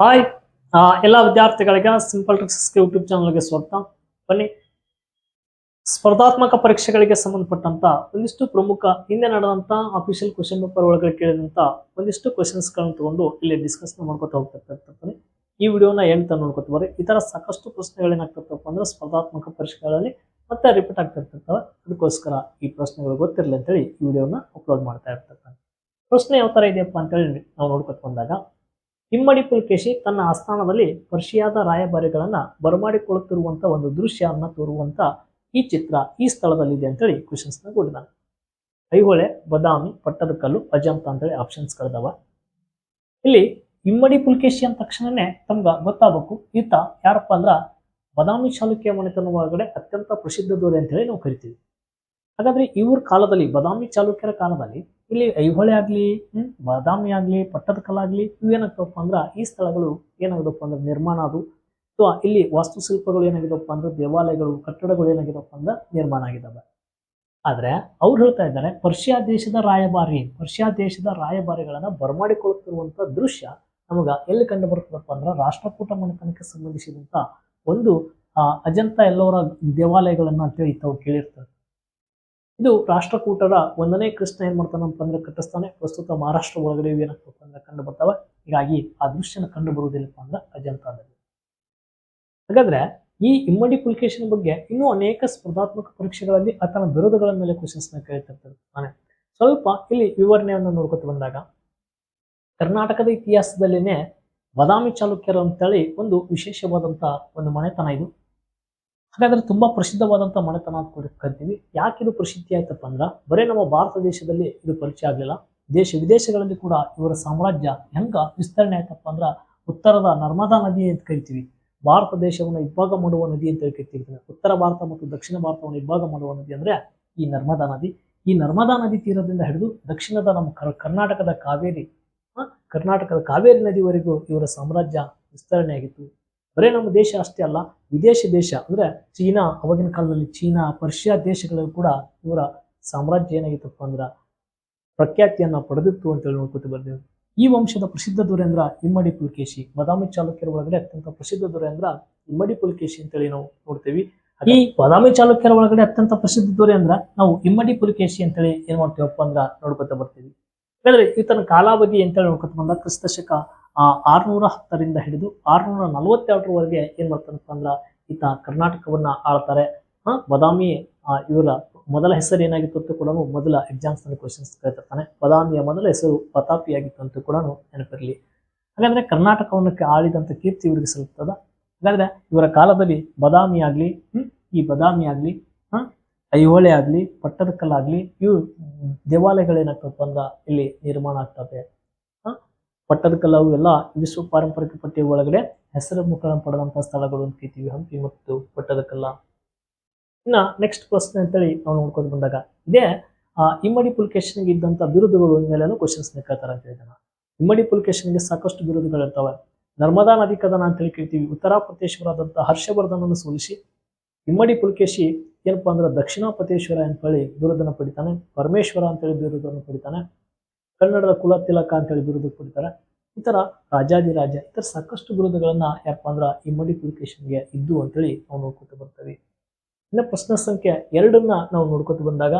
Hi ಎಲ್ಲ ವಿದ್ಯಾರ್ಥಿಗಳಿಗೆ simple tricks YouTube ಚಾನಲ್ಗೆ ಸ್ವಾಗತ. ಬನ್ನಿ. ಸ್ಪರ್ಧಾತ್ಮಕ ಪರೀಕ್ಷೆಗಳಿಗೆ ಸಂಬಂಧಪಟ್ಟಂತ ಒಂದಿಷ್ಟು ಪ್ರಮುಖ, ಹಿಂದೆ ನಡೆದಂತ ಅಫಿಷಿಯಲ್ ಕ್ವಶನ್ ಪೇಪರ್ ಒಳಗಡೆ ಕೇಳಿದಂತ ಒಂದಿಷ್ಟು ಕ್ವಶನ್ಸ್ ಗಳನ್ನ ತಗೊಂಡು ಇಲ್ಲಿ ಡಿಸ್ಕಸ್ ಮಾಡ್ಕೊತಾ ಹೋಗ್ತಿರ್ತಾರೆ ಈ ವಿಡಿಯೋನ ಎಂಡ್ ಬರ್ರಿ ಈ ತರ ಸಾಕಷ್ಟು ಪ್ರಶ್ನೆಗಳು ಏನಾಗ್ತಿರ್ತಪ್ಪ ಅಂದ್ರೆ ಸ್ಪರ್ಧಾತ್ಮಕ ಪರೀಕ್ಷೆಗಳಲ್ಲಿ ಮತ್ತೆ ರಿಪೀಟ್ ಆಗ್ತಿರ್ತಿರ್ತವೆ ಅದಕ್ಕೋಸ್ಕರ ಈ ಪ್ರಶ್ನೆಗಳು ಗೊತ್ತಿರಲಿ ಅಂತೇಳಿ ಈ ವಿಡಿಯೋನ ಅಪ್ಲೋಡ್ ಮಾಡ್ತಾ ಇರ್ತಾರೆ ಪ್ರಶ್ನೆ ಯಾವ ತರ ಇದೆಯಪ್ಪ ಅಂತೇಳಿ ನಾವು ನೋಡ್ಕೊತ ಬಂದಾಗ ಇಮ್ಮಡಿ ಪುಲ್ಕೇಶಿ ತನ್ನ ಆಸ್ಥಾನದಲ್ಲಿ ಪರ್ಷಿಯಾದ ರಾಯಭಾರಿಗಳನ್ನ ಬರಮಾಡಿಕೊಳ್ಳುತ್ತಿರುವಂತ ಒಂದು ದೃಶ್ಯವನ್ನು ತೋರುವಂತ ಈ ಚಿತ್ರ ಈ ಸ್ಥಳದಲ್ಲಿದೆ ಅಂತೇಳಿ ಕ್ವಶನ್ಸ್ನ ಕೊಟ್ಟಿದ್ದಾನೆ. ಐಹೊಳೆ, ಬದಾಮಿ ಪಟ್ಟದಕಲ್ಲು ಅಜಂತ ಅಂತೇಳಿ ಆಪ್ಷನ್ಸ್ ಕಳೆದವ. ಇಲ್ಲಿ ಇಮ್ಮಡಿ ಪುಲ್ಕೇಶಿ ಅಂದ ತಕ್ಷಣನೇ ತಮ್ಗ ಗೊತ್ತಾಗಬೇಕು, ಈತ ಯಾರಪ್ಪ ಅಂದ್ರ ಬದಾಮಿ ಚಾಲುಕ್ಯ ಮನೆತನ ಒಳಗಡೆ ಅತ್ಯಂತ ಪ್ರಸಿದ್ಧ ದೊರೆ ಅಂತೇಳಿ ನಾವು ಕರಿತೀವಿ. ಹಾಗಾದ್ರೆ ಇವ್ರ ಕಾಲದಲ್ಲಿ, ಬದಾಮಿ ಚಾಲುಕ್ಯರ ಕಾಲದಲ್ಲಿ, ಇಲ್ಲಿ ಐಹೊಳೆ ಆಗ್ಲಿ, ಹ್ಮ್, ಬಾದಾಮಿ ಆಗ್ಲಿ ಪಟ್ಟದಕಲ್ಲಾಗ್ಲಿ ಇವೇನಾಗ್ತವಪ್ಪ ಅಂದ್ರ ಈ ಸ್ಥಳಗಳು ಏನಾಗಿದಪ್ಪ ಅಂದ್ರೆ ನಿರ್ಮಾಣ ಅದು ಅಥವಾ ಇಲ್ಲಿ ವಾಸ್ತುಶಿಲ್ಪಗಳು ಏನಾಗಿದಪ್ಪ ಅಂದ್ರೆ, ದೇವಾಲಯಗಳು, ಕಟ್ಟಡಗಳು ಏನಾಗಿದಪ್ಪ ಅಂದ್ರೆ ನಿರ್ಮಾಣ ಆಗಿದಾವೆ. ಆದ್ರೆ ಅವ್ರು ಹೇಳ್ತಾ ಇದ್ದಾರೆ, ಪರ್ಷಿಯಾ ದೇಶದ ರಾಯಭಾರಿ, ಪರ್ಷಿಯಾ ದೇಶದ ರಾಯಭಾರಿಗಳನ್ನ ಬರಮಾಡಿಕೊಳ್ಳುತ್ತಿರುವಂತ ದೃಶ್ಯ ನಮಗ ಎಲ್ಲಿ ಕಂಡು ಬರ್ತದಪ್ಪ ಅಂದ್ರೆ ರಾಷ್ಟ್ರಕೂಟ ಮನೆತನಕ್ಕೆ ಸಂಬಂಧಿಸಿದಂತ ಒಂದು ಅಜಂತ ಎಲ್ಲೋರ ದೇವಾಲಯಗಳನ್ನ ಅಂತೇಳಿ ತಾವು ಕೇಳಿರ್ತಾರೆ. ಇದು ರಾಷ್ಟ್ರಕೂಟರ ಒಂದನೇ ಕೃಷ್ಣ ಏನ್ ಮಾಡ್ತಾನೆ ಅಂದ್ರೆ ಕಟ್ಟಿಸ್ತಾನೆ. ಪ್ರಸ್ತುತ ಮಹಾರಾಷ್ಟ್ರ ಒಳಗಡೆ ಏನಾಗ್ತಪ್ಪ ಅಂದ್ರೆ ಕಂಡು ಬರ್ತವೆ. ಹೀಗಾಗಿ ಆ ದೃಶ್ಯನ ಕಂಡು ಬರುವುದಿಲ್ಲಪ್ಪ ಅಂದ್ರೆ ಅಜಂತಾದಲ್ಲಿ. ಹಾಗಾದ್ರೆ ಈ ಇಮ್ಮಡಿ ಪುಲಿಕೇಶನ್ ಬಗ್ಗೆ ಇನ್ನೂ ಅನೇಕ ಸ್ಪರ್ಧಾತ್ಮಕ ಪರೀಕ್ಷೆಗಳಲ್ಲಿ ಆತನ ವಿರೋಧಗಳ ಮೇಲೆ ಕ್ವಶನ್ಸ್ನ ಕೇಳ್ತಿರ್ತಾನೆ ಸ್ವಲ್ಪ ಇಲ್ಲಿ ವಿವರಣೆಯನ್ನು ನೋಡ್ಕೊತ ಬಂದಾಗ ಕರ್ನಾಟಕದ ಇತಿಹಾಸದಲ್ಲಿನೇ ಬದಾಮಿ ಚಾಲುಕ್ಯರು ಅಂತೇಳಿ ಒಂದು ವಿಶೇಷವಾದಂತಹ ಒಂದು ಮನೆತನ ಇದು. ಹಾಗಾದ್ರೆ ತುಂಬಾ ಪ್ರಸಿದ್ಧವಾದಂತ ಮನೆತನ ಅಂತ ಕರಿತೀವಿ. ಯಾಕೆ ಇದು ಪ್ರಸಿದ್ಧಿ ಆಯ್ತಪ್ಪ ಅಂದ್ರ, ಬರೇ ನಮ್ಮ ಭಾರತ ದೇಶದಲ್ಲಿ ಇದು ಪರಿಚಯ ಆಗಲಿಲ್ಲ. ದೇಶ ವಿದೇಶಗಳಲ್ಲಿ ಕೂಡ ಇವರ ಸಾಮ್ರಾಜ್ಯ ಹೆಂಗ ವಿಸ್ತರಣೆ ಆಯ್ತಪ್ಪ ಅಂದ್ರ, ಉತ್ತರದ ನರ್ಮದಾ ನದಿ ಅಂತ ಕರಿತೀವಿ. ಭಾರತ ದೇಶವನ್ನು ಇಬ್ಬಾಗ ಮಾಡುವ ನದಿ ಅಂತ ಕರಿತೀವಿ. ಉತ್ತರ ಭಾರತ ಮತ್ತು ದಕ್ಷಿಣ ಭಾರತವನ್ನು ಇಬ್ಬಾಗ ಮಾಡುವ ನದಿ ಅಂದ್ರೆ, ಈ ನರ್ಮದಾ ನದಿ. ಈ ನರ್ಮದಾ ನದಿ ತೀರದಿಂದ ಹಿಡಿದು ದಕ್ಷಿಣದ ನಮ್ಮ ಕರ್ನಾಟಕದ ಕಾವೇರಿ ಕರ್ನಾಟಕದ ಕಾವೇರಿ ನದಿವರೆಗೂ ಇವರ ಸಾಮ್ರಾಜ್ಯ ವಿಸ್ತರಣೆ ಆಗಿತ್ತು. ಬರೇ ನಮ್ಮ ದೇಶ ಅಷ್ಟೇ ಅಲ್ಲ, ವಿದೇಶಿ ದೇಶ, ಅಂದ್ರೆ ಚೀನಾ, ಅವಾಗಿನ ಕಾಲದಲ್ಲಿ ಚೀನಾ, ಪರ್ಷಿಯಾ ದೇಶಗಳಲ್ಲೂ ಕೂಡ ಇವರ ಸಾಮ್ರಾಜ್ಯ ಏನಾಗಿತ್ತಪ್ಪ ಅಂದ್ರೆ ಪ್ರಖ್ಯಾತಿಯನ್ನ ಪಡೆದಿತ್ತು ಅಂತೇಳಿ ನೋಡ್ಕೊತ ಬರ್ದೇವೆ ಈ ವಂಶದ ಪ್ರಸಿದ್ಧ ದೊರೆ ಅಂದ್ರ ಇಮ್ಮಡಿ ಪುಲಕೇಶಿ, ಬದಾಮಿ ಚಾಲುಕ್ಯರ ಒಳಗಡೆ ಅತ್ಯಂತ ಪ್ರಸಿದ್ಧ ದೊರೆ ಅಂದ್ರ ಇಮ್ಮಡಿ ಪುಲಕೇಶಿ ಅಂತೇಳಿ ನಾವು ನೋಡ್ತೇವೆ. ಈ ಬಾದಾಮಿ ಚಾಲುಕ್ಯರ ಒಳಗಡೆ ಅತ್ಯಂತ ಪ್ರಸಿದ್ಧ ದೊರೆ ಅಂದ್ರ ನಾವು ಇಮ್ಮಡಿ ಪುಲಕೇಶಿ ಅಂತೇಳಿ ಏನ್ ಮಾಡ್ತೇವಪ್ಪ ಅಂದ್ರ ನೋಡ್ಕೊತ ಬರ್ತೀವಿ. ಯಾಕಂದ್ರೆ ಈತನ ಕಾಲಾವಧಿ ಅಂತೇಳಿ ನೋಡ್ಕೊತ ಬಂದ ಕ್ರಿಸ್ತ ಶಕ ಆ ಆರ್ನೂರ ಹತ್ತರಿಂದ ಹಿಡಿದು ಆರುನೂರ ನಲವತ್ತೆರಡರವರೆಗೆ ಏನ್ ಮಾಡ್ತಾನಪ್ಪ ಅಂದ್ರ ಈತ ಕರ್ನಾಟಕವನ್ನ ಆಳ್ತಾರೆ. ಹಾ? ಬದಾಮಿ ಇವರ ಮೊದಲ ಹೆಸರು ಏನಾಗಿತ್ತು ಅಂತ ಕೂಡ ಮೊದಲ ಎಕ್ಸಾಮ್ಸ್ನಲ್ಲಿ ಕ್ವಶನ್ಸ್ ಕೇಳ್ತಿರ್ತಾನೆ. ಬದಾಮಿಯ ಮೊದಲ ಹೆಸರು ಪ್ರತಾಪಿ ಆಗಿತ್ತು ಅಂತ ಕೂಡ ನೆನಪಿರಲಿ. ಹಾಗಾದ್ರೆ ಕರ್ನಾಟಕವನ್ನು ಆಳಿದಂತ ಕೀರ್ತಿ ಇವರಿಗೆ ಸಲ್ಲುತ್ತದ ಹಾಗಾದ್ರೆ ಇವರ ಕಾಲದಲ್ಲಿ ಬದಾಮಿ ಆಗ್ಲಿ ಈ ಬದಾಮಿ ಆಗ್ಲಿ ಐಹೊಳೆ ಆಗ್ಲಿ ಪಟ್ಟದಕಲ್ಲಾಗ್ಲಿ ಇವು ದೇವಾಲಯಗಳೇನಾಗ್ತಪ್ಪ ಅಂದ್ರೆ ಇಲ್ಲಿ ನಿರ್ಮಾಣ ಆಗ್ತವೆ ಹ ಪಟ್ಟದಕಲ್ಲ ಎಲ್ಲ ವಿಶ್ವ ಪಾರಂಪರಿಕ ಪಟ್ಟಿ ಒಳಗಡೆ ಹೆಸರು ಮುಖಗಳನ್ನು ಪಡೆದಂಥ ಸ್ಥಳಗಳು ಅಂತ ಕೇಳ್ತೀವಿ, ಹಂಪಿ ಮತ್ತು ಪಟ್ಟದಕಲ್ಲ. ಇನ್ನ ನೆಕ್ಸ್ಟ್ ಪ್ರಶ್ನೆ ಅಂತೇಳಿ ನಾವು ನೋಡ್ಕೊಂಡು ಬಂದಾಗ, ಇದೇ, ಆ, ಇಮ್ಮಡಿ ಪುಲಿಕೇಶನ್ಗೆ ಇದ್ದಂತ ಬಿರುದುಗಳು ಮೇಲೆನೂ ಕ್ವಶನ್ಸ್ ಕೇಳ್ತಾರೆ ಅಂತ ಹೇಳ್ತೀನಿ ಇಮ್ಮಡಿ ಪುಲಿಕೇಶನ್ಗೆ ಸಾಕಷ್ಟು ಬಿರುದುಗಳು ಇರ್ತವೆ. ನರ್ಮದಾ ನದಿ ಕದನ ಅಂತೇಳಿ ಕೇಳ್ತೀವಿ ಉತ್ತರ ಪ್ರದೇಶವರಾದಂಥ ಹರ್ಷವರ್ಧನನ್ನು ಸೋಲಿಸಿ, ಇಮ್ಮಡಿ ಪುಲಿಕೇಶಿ ಏನಪ್ಪಾ ಅಂದ್ರೆ ದಕ್ಷಿಣಾಪತೇಶ್ವರ ಅಂತೇಳಿ ಬಿರುದನ್ನು ಪಡಿತಾನೆ, ಪರಮೇಶ್ವರ ಅಂತೇಳಿ ಬಿರುದನ್ನು ಪಡಿತಾನೆ. ಕನ್ನಡದ ಕುಲ ತಿಲಕ ಅಂತೇಳಿ ಬಿರುದು ಕೊಡ್ತಾರೆ. ಈ ತರ ರಾಜಾದಿರಾಜ ಈ ಸಾಕಷ್ಟು ಬಿರುದುಗಳನ್ನ ಯಾಕಪ್ಪ ಅಂದ್ರ ಈ ಪುಲ್ಕೇಶನ್ಗೆ ಇದ್ದು ಅಂತೇಳಿ ನಾವು ನೋಡ್ಕೊತ ಬರ್ತೀವಿ. ಇನ್ನು ಪ್ರಶ್ನೆ ಸಂಖ್ಯೆ ಎರಡನ್ನ ನಾವು ನೋಡ್ಕೊತ ಬಂದಾಗ,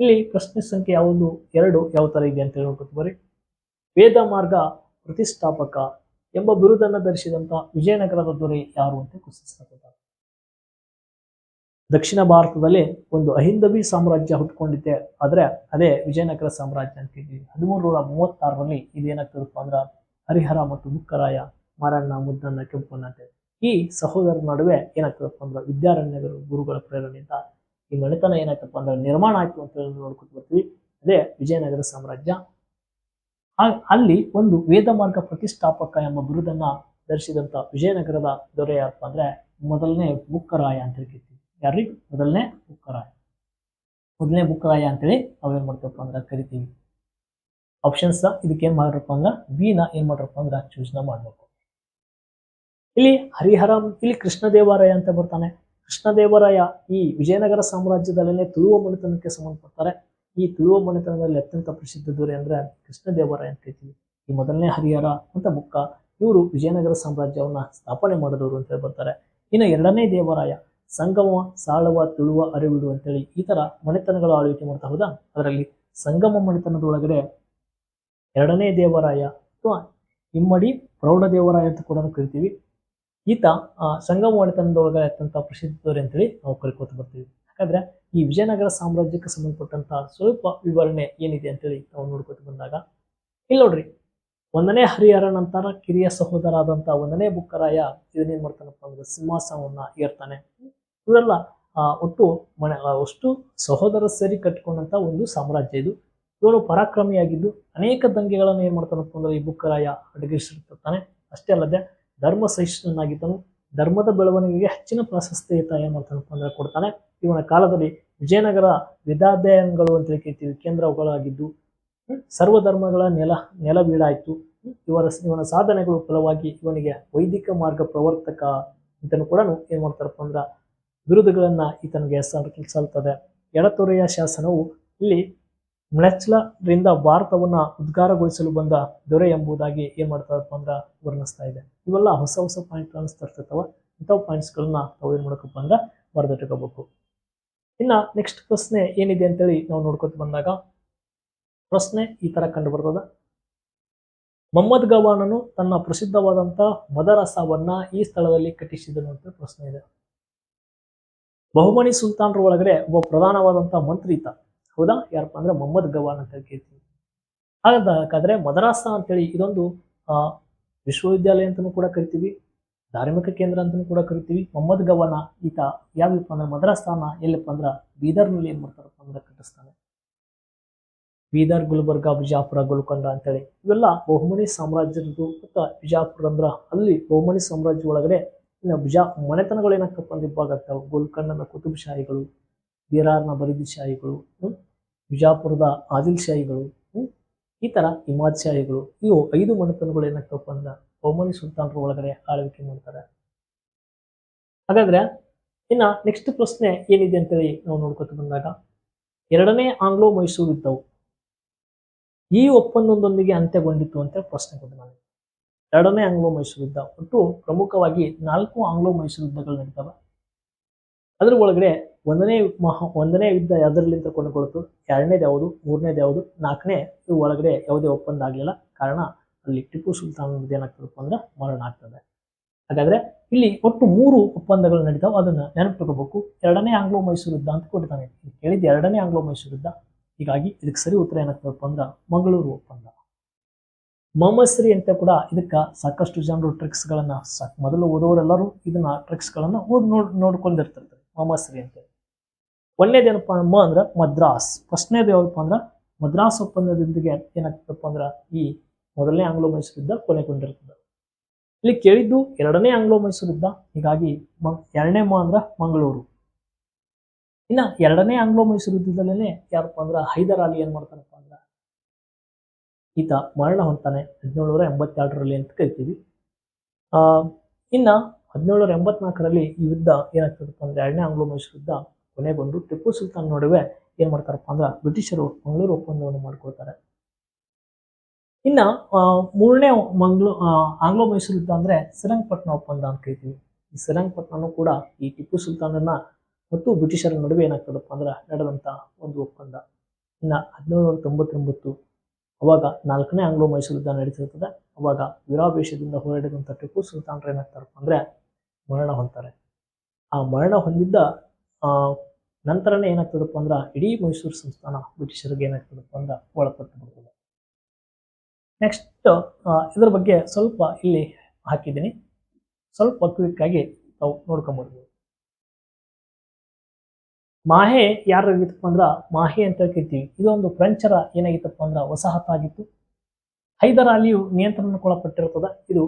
ಇಲ್ಲಿ ಪ್ರಶ್ನೆ ಸಂಖ್ಯೆ ಯಾವುದು, ಎರಡು ಯಾವ ತರ ಇದೆ ಅಂತ ನೋಡ್ಕೊತ ಬರ್ರಿ. ವೇದ ಮಾರ್ಗ ಪ್ರತಿಷ್ಠಾಪಕ ಎಂಬ ಬಿರುದನ್ನು ಧರಿಸಿದಂಥ ವಿಜಯನಗರದ ದೊರೆ ಯಾರು ಅಂತ ಕುಸಿಸ್ತಾರೆ ದಕ್ಷಿಣ ಭಾರತದಲ್ಲಿ ಒಂದು ಅಹಿಂದವಿ ಸಾಮ್ರಾಜ್ಯ ಹುಟ್ಕೊಂಡಿದ್ದೆ ಆದರೆ ಅದೇ ವಿಜಯನಗರ ಸಾಮ್ರಾಜ್ಯ ಅಂತ ಇದ್ವಿ ಹದಿಮೂರು ನೂರ ಮೂವತ್ತಾರರಲ್ಲಿ ಇದೇನಾಗ್ತದಪ್ಪ ಅಂದ್ರೆ ಹರಿಹರ ಮತ್ತು ಮುಕ್ಕರಾಯ ಮಾರಣ್ಣ, ಮುದ್ದಣ್ಣ ಕೆಂಪಣ್ಣ ಅಂತ. ಈ ಸಹೋದರರ ನಡುವೆ ಏನಾಗ್ತದಪ್ಪ ಅಂದ್ರೆ ವಿದ್ಯಾರಣ್ಯಗಳು, ಗುರುಗಳ ಪ್ರೇರಣೆಯಿಂದ ಈ ಮನೆತನ ಏನಾಯ್ತಪ್ಪ ಅಂದ್ರೆ ನಿರ್ಮಾಣ ಆಯ್ತು ಅಂತ ಹೇಳಿ ಬರ್ತೀವಿ. ಅದೇ ವಿಜಯನಗರ ಸಾಮ್ರಾಜ್ಯ. ಅಲ್ಲಿ ಒಂದು ವೇದ ಮಾರ್ಗ ಪ್ರತಿಷ್ಠಾಪಕ ಎಂಬ ಬಿರುದನ್ನ ಧರಿಸಿದಂತ ವಿಜಯನಗರದ ದೊರೆ ಯಾರಪ್ಪ ಅಂದ್ರೆ ಮೊದಲನೇ ಮುಕ್ಕರಾಯ ಅಂತ ಹೇಳ್ತೀವಿ. ಯಾರ್ರಿ ಮೊದಲನೇ ಬುಕ್ಕರಾಯ. ಮೊದಲನೇ ಬುಕ್ಕರಾಯ ಅಂತೇಳಿ ನಾವೇನು ಮಾಡ್ತೇವಪ್ಪ ಅಂದ್ರೆ ಕರಿತೀವಿ. ಆಪ್ಷನ್ಸ್ ಇದಕ್ಕೆ ಏನು ಮಾಡ್ರಪ್ಪ ಅಂದ್ರೆ ನ ಏನ್ ಮಾಡ್ರಪ್ಪ ಅಂದ್ರೆ ಚೂಸ್ನ ಮಾಡಬೇಕು. ಇಲ್ಲಿ ಹರಿಹರ, ಇಲ್ಲಿ ಕೃಷ್ಣದೇವರಾಯ ಅಂತ ಬರ್ತಾನೆ. ಕೃಷ್ಣದೇವರಾಯ ಈ ವಿಜಯನಗರ ಸಾಮ್ರಾಜ್ಯದಲ್ಲೇ ತುಳುವ ಮನೆತನಕ್ಕೆ ಸಂಬಂಧಪಡ್ತಾರೆ. ಈ ತುಳುವ ಮನೆತನದಲ್ಲಿ ಅತ್ಯಂತ ಪ್ರಸಿದ್ಧ ದೊರೆ ಅಂದ್ರೆ ಕೃಷ್ಣದೇವರಾಯ ಅಂತ ಹೇಳ್ತೀವಿ. ಈ ಮೊದಲನೇ ಹರಿಹರ ಅಂತ ಬುಕ್ಕ ಇವರು ವಿಜಯನಗರ ಸಾಮ್ರಾಜ್ಯವನ್ನ ಸ್ಥಾಪನೆ ಮಾಡಿದವರು ಅಂತ ಹೇಳಿ ಬರ್ತಾರೆ ಇನ್ನು ಎರಡನೇ ದೇವರಾಯ ಸಂಗಮ, ಸಾಳವ, ತುಳುವ, ಅರಿವಿಡು ಅಂತೇಳಿ ಈ ತರ ಮನೆತನಗಳ ಆಳ್ವಿಕೆ ಮಾಡ್ತಾ ಹೋದ? ಅದರಲ್ಲಿ ಸಂಗಮ ಮನೆತನದೊಳಗಡೆ ಎರಡನೇ ದೇವರಾಯ ಅಥವಾ ಇಮ್ಮಡಿ ಪ್ರೌಢ ದೇವರಾಯ ಅಂತ ಕೂಡ ಕರಿತೀವಿ. ಈತ ಸಂಗಮ ಮನೆತನದೊಳಗಡೆ ಅತ್ಯಂತ ಪ್ರಸಿದ್ಧರು ಅಂತೇಳಿ ನಾವು ಕರ್ಕೋತ ಬರ್ತೀವಿ. ಯಾಕಂದ್ರೆ ಈ ವಿಜಯನಗರ ಸಾಮ್ರಾಜ್ಯಕ್ಕೆ ಸಂಬಂಧಪಟ್ಟಂತ ಸ್ವಲ್ಪ ವಿವರಣೆ ಏನಿದೆ ಅಂತೇಳಿ ನಾವು ನೋಡ್ಕೊತ ಬಂದಾಗ, ಇಲ್ಲಿ ನೋಡ್ರಿ, ಒಂದನೇ ಹರಿಹರ ನಂತರ ಕಿರಿಯ ಸಹೋದರ ಆದಂತಹ ಒಂದನೇ ಬುಕ್ಕರಾಯ ಇದನ್ನೇನ್ ಮಾಡ್ತಾನಪ್ಪ ಅಂದ್ರೆ ಸಿಂಹಾಸನವನ್ನ ಏರ್ತಾನೆ. ಇವರೆಲ್ಲ ಒಟ್ಟು ಮನೆ ಅಷ್ಟು ಸಹೋದರ ಸರಿ ಕಟ್ಟಿಕೊಂಡಂತ ಒಂದು ಸಾಮ್ರಾಜ್ಯ ಇದು. ಇವರು ಪರಾಕ್ರಮಿಯಾಗಿದ್ದು ಅನೇಕ ದಂಗೆಗಳನ್ನು ಏನ್ ಮಾಡ್ತಾನಪ್ಪ ಅಂದ್ರೆ ಈ ಬುಕ್ಕರಾಯ ಅಡಗಿಸಿರ್ತಾನೆ ಅಷ್ಟೇ ಅಲ್ಲದೆ ಧರ್ಮ ಸಹಿಷ್ಣನಾಗಿದ್ದನು ಧರ್ಮದ ಬೆಳವಣಿಗೆಗೆ ಹೆಚ್ಚಿನ ಪ್ರಾಶಸ್ತ್ಯತ ಏನ್ ಮಾಡ್ತಾನಪ್ಪ ಅಂದ್ರೆ ಕೊಡ್ತಾನೆ. ಇವನ ಕಾಲದಲ್ಲಿ ವಿಜಯನಗರ ವಿದ್ಯಾಧ್ಯಯನಗಳು ಅಂತ ಕೇಳ್ತೀವಿ ಕೇಂದ್ರಗಳಾಗಿದ್ದು ಸರ್ವ ಸರ್ವಧರ್ಮಗಳ ನೆಲ ನೆಲ ಬೀಡಾಯಿತು. ಇವರ ಇವನ ಸಾಧನೆಗಳು ಫಲವಾಗಿ ಇವನಿಗೆ ವೈದಿಕ ಮಾರ್ಗ ಪ್ರವರ್ತಕ ಅಂತ ಕೂಡ ಏನ್ ಮಾಡ್ತಾರಪ್ಪ ಅಂದ್ರ ಬಿರುದುಗಳನ್ನ ಈತನಿಗೆ ಸಲ್ತದೆ ಎಡತೊರೆಯ ಶಾಸನವು ಇಲ್ಲಿ ಮ್ಲೆಚ್ಲರಿಂದ ಭಾರತವನ್ನ ಉದ್ಗಾರಗೊಳಿಸಲು ಬಂದ ದೊರೆ ಎಂಬುದಾಗಿ ಏನು ಮಾಡ್ತಾರಪ್ಪ ಅಂದ್ರ ವರ್ಣಿಸ್ತಾ ಇದೆ. ಇವೆಲ್ಲ ಹೊಸ ಹೊಸ ಪಾಯಿಂಟ್ ತರ್ತಿರ್ತಾವ ಇಂಥ ಪಾಯಿಂಟ್ಸ್ಗಳನ್ನ ನಾವು ಏನು ಮಾಡಕಪ್ಪ ಅಂದ್ರೆ ಬರೆದಿಟ್ಕೋಬೇಕು. ಇನ್ನ ನೆಕ್ಸ್ಟ್ ಪ್ರಶ್ನೆ ಏನಿದೆ ಅಂತೇಳಿ ನಾವು ನೋಡ್ಕೊತ ಬಂದಾಗ ಪ್ರಶ್ನೆ ಈ ತರ ಕಂಡು ಬರ್ತದೆ ಮೊಹಮ್ಮದ್ ಗವಾನನು ತನ್ನ ಪ್ರಸಿದ್ಧವಾದಂಥ ಮದರಸವನ್ನ ಈ ಸ್ಥಳದಲ್ಲಿ ಕಟ್ಟಿಸಿದನು ಅಂತ ಪ್ರಶ್ನೆ ಇದೆ. ಬಹುಮನಿ ಸುಲ್ತಾನರ ಒಳಗಡೆ ಒಬ್ಬ ಪ್ರಧಾನವಾದಂಥ ಮಂತ್ರಿ ಇತ್ತ ಹೌದಾ? ಯಾರಪ್ಪ ಅಂದ್ರೆ ಮೊಹಮ್ಮದ್ ಗವಾನ್ ಅಂತ ಕೇಳ್ತೀವಿ ಹಾಗಾದ್ರೆ ಮದರಾಸ ಅಂತೇಳಿ ಇದೊಂದು ವಿಶ್ವವಿದ್ಯಾಲಯ ಅಂತಲೂ ಕೂಡ ಕರಿತೀವಿ, ಧಾರ್ಮಿಕ ಕೇಂದ್ರ ಅಂತಲೂ ಕೂಡ ಕರಿತೀವಿ. ಮೊಹಮ್ಮದ್ ಗವಾನ ಈತ ಯಾವಪ್ಪ ಅಂದ್ರೆ ಮದ್ರಾಸ್ತಾನ, ಎಲ್ಲಪ್ಪ ಅಂದ್ರೆ ಬೀದರ್ನಲ್ಲಿ ಏನ್ ಮಾಡ್ತಾರಪ್ಪ ಅಂದ್ರೆ ಕಟ್ಟಿಸ್ತಾನೆ. ಬೀದರ್, ಗುಲ್ಬರ್ಗ, ಬಿಜಾಪುರ, ಗೋಲ್ಕೊಂಡ ಅಂತೇಳಿ ಇವೆಲ್ಲ ಬಹುಮನಿ ಸಾಮ್ರಾಜ್ಯದ್ದು, ಮತ್ತು ಬಿಜಾಪುರ ಅಂದ್ರ ಅಲ್ಲಿ ಬಹುಮನಿ ಸಾಮ್ರಾಜ್ಯ ಒಳಗಡೆ ಇನ್ನು ಬಿಜಾ ಮನೆತನಗಳು ಏನಕ್ಕಪ್ಪ ಅಂದ್ರೆ ಇಬ್ಬಾಗ ಆಗ್ತಾವೆ ಗೋಲ್ಕೊಂಡನ ಕುತುಬ್ ಶಾಹಿಗಳು, ಬಿರಾರ್ನ ಬರೀದಿ ಶಾಹಿಗಳು ಬಿಜಾಪುರದ ಆದಿಲ್ ಶಾಹಿಗಳು ಈ ಥರ ಇಮಾದ್ ಶಾಹಿಗಳು, ಇವು ಐದು ಮನೆತನಗಳು ಏನಕ್ಕಪ್ಪ ಅಂದ್ರೆ ಬಹುಮನಿ ಸುಲ್ತಾನರ ಒಳಗಡೆ ಆಳ್ವಿಕೆ ಮಾಡ್ತಾರೆ. ಹಾಗಾದ್ರೆ ಇನ್ನ ನೆಕ್ಸ್ಟ್ ಪ್ರಶ್ನೆ ಏನಿದೆ ಅಂತೇಳಿ ನಾವು ನೋಡ್ಕೊತ ಬಂದಾಗ, ಎರಡನೇ ಆಂಗ್ಲೋ ಮೈಸೂರು ಇದ್ದವು. ಈ ಒಪ್ಪಂದದೊಂದಿಗೆ ಅಂತ್ಯಗೊಂಡಿತ್ತು ಅಂತ ಪ್ರಶ್ನೆ ಕೊಟ್ಟು ನಾನು. ಎರಡನೇ ಆಂಗ್ಲೋ ಮೈಸೂರು ಯುದ್ಧ ಒಟ್ಟು ಪ್ರಮುಖವಾಗಿ ನಾಲ್ಕು ಆಂಗ್ಲೋ ಮೈಸೂರು ಯುದ್ಧಗಳು ನಡೀತವೆ. ಅದ್ರ ಒಳಗಡೆ ಒಂದನೇ ಮಹಾ, ಒಂದನೇ ಯುದ್ಧ ಯಾವುದರಲ್ಲಿಂದ ಕೊಂಡುಕೊಳ್ತು ಎರಡನೇದು ಯಾವುದು? ಮೂರನೇದು ಯಾವುದು? ನಾಲ್ಕನೇ ಇವು ಒಳಗಡೆ ಯಾವುದೇ ಒಪ್ಪಂದ ಆಗಲಿಲ್ಲ. ಕಾರಣ ಅಲ್ಲಿ ಟಿಪ್ಪು ಸುಲ್ತಾನ್ ಏನಾಗ್ತದಪ್ಪ ಅಂದ್ರೆ ಮರಣ ಆಗ್ತದೆ. ಹಾಗಾದ್ರೆ ಇಲ್ಲಿ ಒಟ್ಟು ಮೂರು ಒಪ್ಪಂದಗಳು ನಡೀತಾವೆ. ಅದನ್ನ ತಗೋಬೇಕು ಎರಡನೇ ಆಂಗ್ಲೋ ಮೈಸೂರು ಯುದ್ಧ ಅಂತ ಕೊಟ್ಟಿದ್ದಾನೆ. ಕೇಳಿದ್ದು ಎರಡನೇ ಆಂಗ್ಲೋ ಮೈಸೂರು ಯುದ್ಧ. ಹೀಗಾಗಿ ಇದಕ್ಕೆ ಸರಿ ಉತ್ತರ ಏನಾಗ್ತದಪ್ಪ ಅಂದ್ರೆ ಮಂಗಳೂರು ಒಪ್ಪಂದ. ಮೊಹಮ್ಮದ್ ಅಂತ ಕೂಡ ಇದಕ್ಕ ಸಾಕಷ್ಟು ಜನರು ಟ್ರಿಕ್ಸ್ ಗಳನ್ನ ಸಾ- ಮೊದಲು ಓದೋರೆಲ್ಲರೂ ಇದನ್ನ ಟ್ರಿಕ್ಸ್ ಗಳನ್ನ ಓದ್ ನೋಡ್, ನೋಡ್ಕೊಂಡಿರ್ತಿರ್ತಾರೆ. ಮಮಸ್ರಿ ಸರಿ ಅಂತ ಒಳ್ಳೇದೇನಪ್ಪ ಮ ಅಂದ್ರೆ ಮದ್ರಾಸ್. ಫಸ್ಟ್ನೇದು ಯಾವಪ್ಪ ಅಂದ್ರ ಮದ್ರಾಸ್ ಒಪ್ಪಂದದೊಂದಿಗೆ ಏನಾಗ್ತದಪ್ಪ ಅಂದ್ರ ಈ ಮೊದಲನೇ ಆಂಗ್ಲೋ ಮೈಸೂರು ಯುದ್ಧ ಕೊನೆಗೊಂಡಿರ್ತದೆ. ಇಲ್ಲಿ ಕೇಳಿದ್ದು ಎರಡನೇ ಆಂಗ್ಲೋ ಮೈಸೂರು ಯುದ್ಧ ಹೀಗಾಗಿ ಮ- ಎರಡನೇ ಮ ಅಂದ್ರ ಮಂಗಳೂರು. ಇನ್ನ ಎರಡನೇ ಆಂಗ್ಲೋ ಮೈಸೂರು ಯುದ್ಧದಲ್ಲೇ ಯಾರಪ್ಪ ಅಂದ್ರ ಹೈದರ್ ಅಲಿ ಏನ್ ಅಂದ್ರ ಈತ ಮರಣ ಹೊಂತಾನೆ ಹದಿನೇಳುನೂರ ಎಂಬತ್ತೆರಡರಲ್ಲಿ ಅಂತ ಕರಿತೀವಿ. ಇನ್ನ ಹದಿನೇಳುನೂರ ಎಂಬತ್ನಾಲ್ಕರಲ್ಲಿ ಈ ಯುದ್ಧ ಏನಾಗ್ತದಪ್ಪ ಅಂದ್ರೆ ಎರಡನೇ ಆಂಗ್ಲೋ ಮೈಸೂರು ಯುದ್ಧ ಕೊನೆಗೊಂಡು ಟಿಪ್ಪು ಸುಲ್ತಾನ್ ನಡುವೆ ಏನು ಮಾಡ್ತಾರಪ್ಪ ಅಂದ್ರೆ ಬ್ರಿಟಿಷರು ಮಂಗಳೂರು ಒಪ್ಪಂದವನ್ನು ಮಾಡ್ಕೊಳ್ತಾರೆ. ಇನ್ನ ಮೂರನೇ ಮಂಗ್ಳೂ ಆಂಗ್ಲೋ ಮೈಸೂರು ಯುದ್ಧ ಅಂದ್ರೆ ಶ್ರೀರಂಗಪಟ್ಟಣ ಒಪ್ಪಂದ ಅಂತ ಕರಿತೀವಿ. ಈ ಶ್ರೀರಂಗಪಟ್ಟಣನೂ ಕೂಡ ಈ ಟಿಪ್ಪು ಸುಲ್ತಾನನ ಮತ್ತು ಬ್ರಿಟಿಷರ ನಡುವೆ ಏನಾಗ್ತದಪ್ಪ ಅಂದ್ರೆ ನಡೆದಂತ ಒಂದು ಒಪ್ಪಂದ. ಇನ್ನ ಹದಿನೇಳುನೂರ ತೊಂಬತ್ತೊಂಬತ್ತು ಅವಾಗ ನಾಲ್ಕನೇ ಆಂಗ್ಲೋ ಮೈಸೂರು ಯುದ್ಧ ನಡೀತಿರ್ತದೆ. ಅವಾಗ ವೀರಾವೇಶದಿಂದ ಹೋರಾಡಿದಂಥ ಟಿಪ್ಪು ಸುಲ್ತಾನ್ರು ಏನಾಗ್ತಾರಪ್ಪ ಅಂದ್ರೆ ಮರಣ ಹೊಂತಾರೆ ಆ ಮರಣ ಹೊಂದಿದ್ದ ನಂತರನೇ ಏನಾಗ್ತದಪ್ಪ ಅಂದ್ರೆ ಇಡೀ ಮೈಸೂರು ಸಂಸ್ಥಾನ ಬ್ರಿಟಿಷರಿಗೆ ಏನಾಗ್ತದಪ್ಪ ಅಂದ್ರೆ ಒಳಪಟ್ಟು ಬಿಡ್ತದೆ. ನೆಕ್ಸ್ಟ್ ಇದ್ರ ಬಗ್ಗೆ ಸ್ವಲ್ಪ ಇಲ್ಲಿ ಹಾಕಿದ್ದೀನಿ. ಸ್ವಲ್ಪ ಕ್ವಿಕ್ ಆಗಿ ತಾವು ನೋಡ್ಕೊಂಬರ್ಬೋದು. ಮಾಹೆ ಯಾರಾಗಿತ್ತಪ್ಪ ಅಂದ್ರ ಮಾಹೆ ಅಂತ ಕರಿತೀವಿ ಇದೊಂದು ಫ್ರೆಂಚರ ಏನಾಗಿತ್ತಪ್ಪ ಅಂದ್ರ ವಸಾಹತಾಗಿತ್ತು ಹೈದರ್ ಅಲಿಯು ನಿಯಂತ್ರಣಕ್ಕೊಳಪಟ್ಟಿರ್ತದ. ಇದು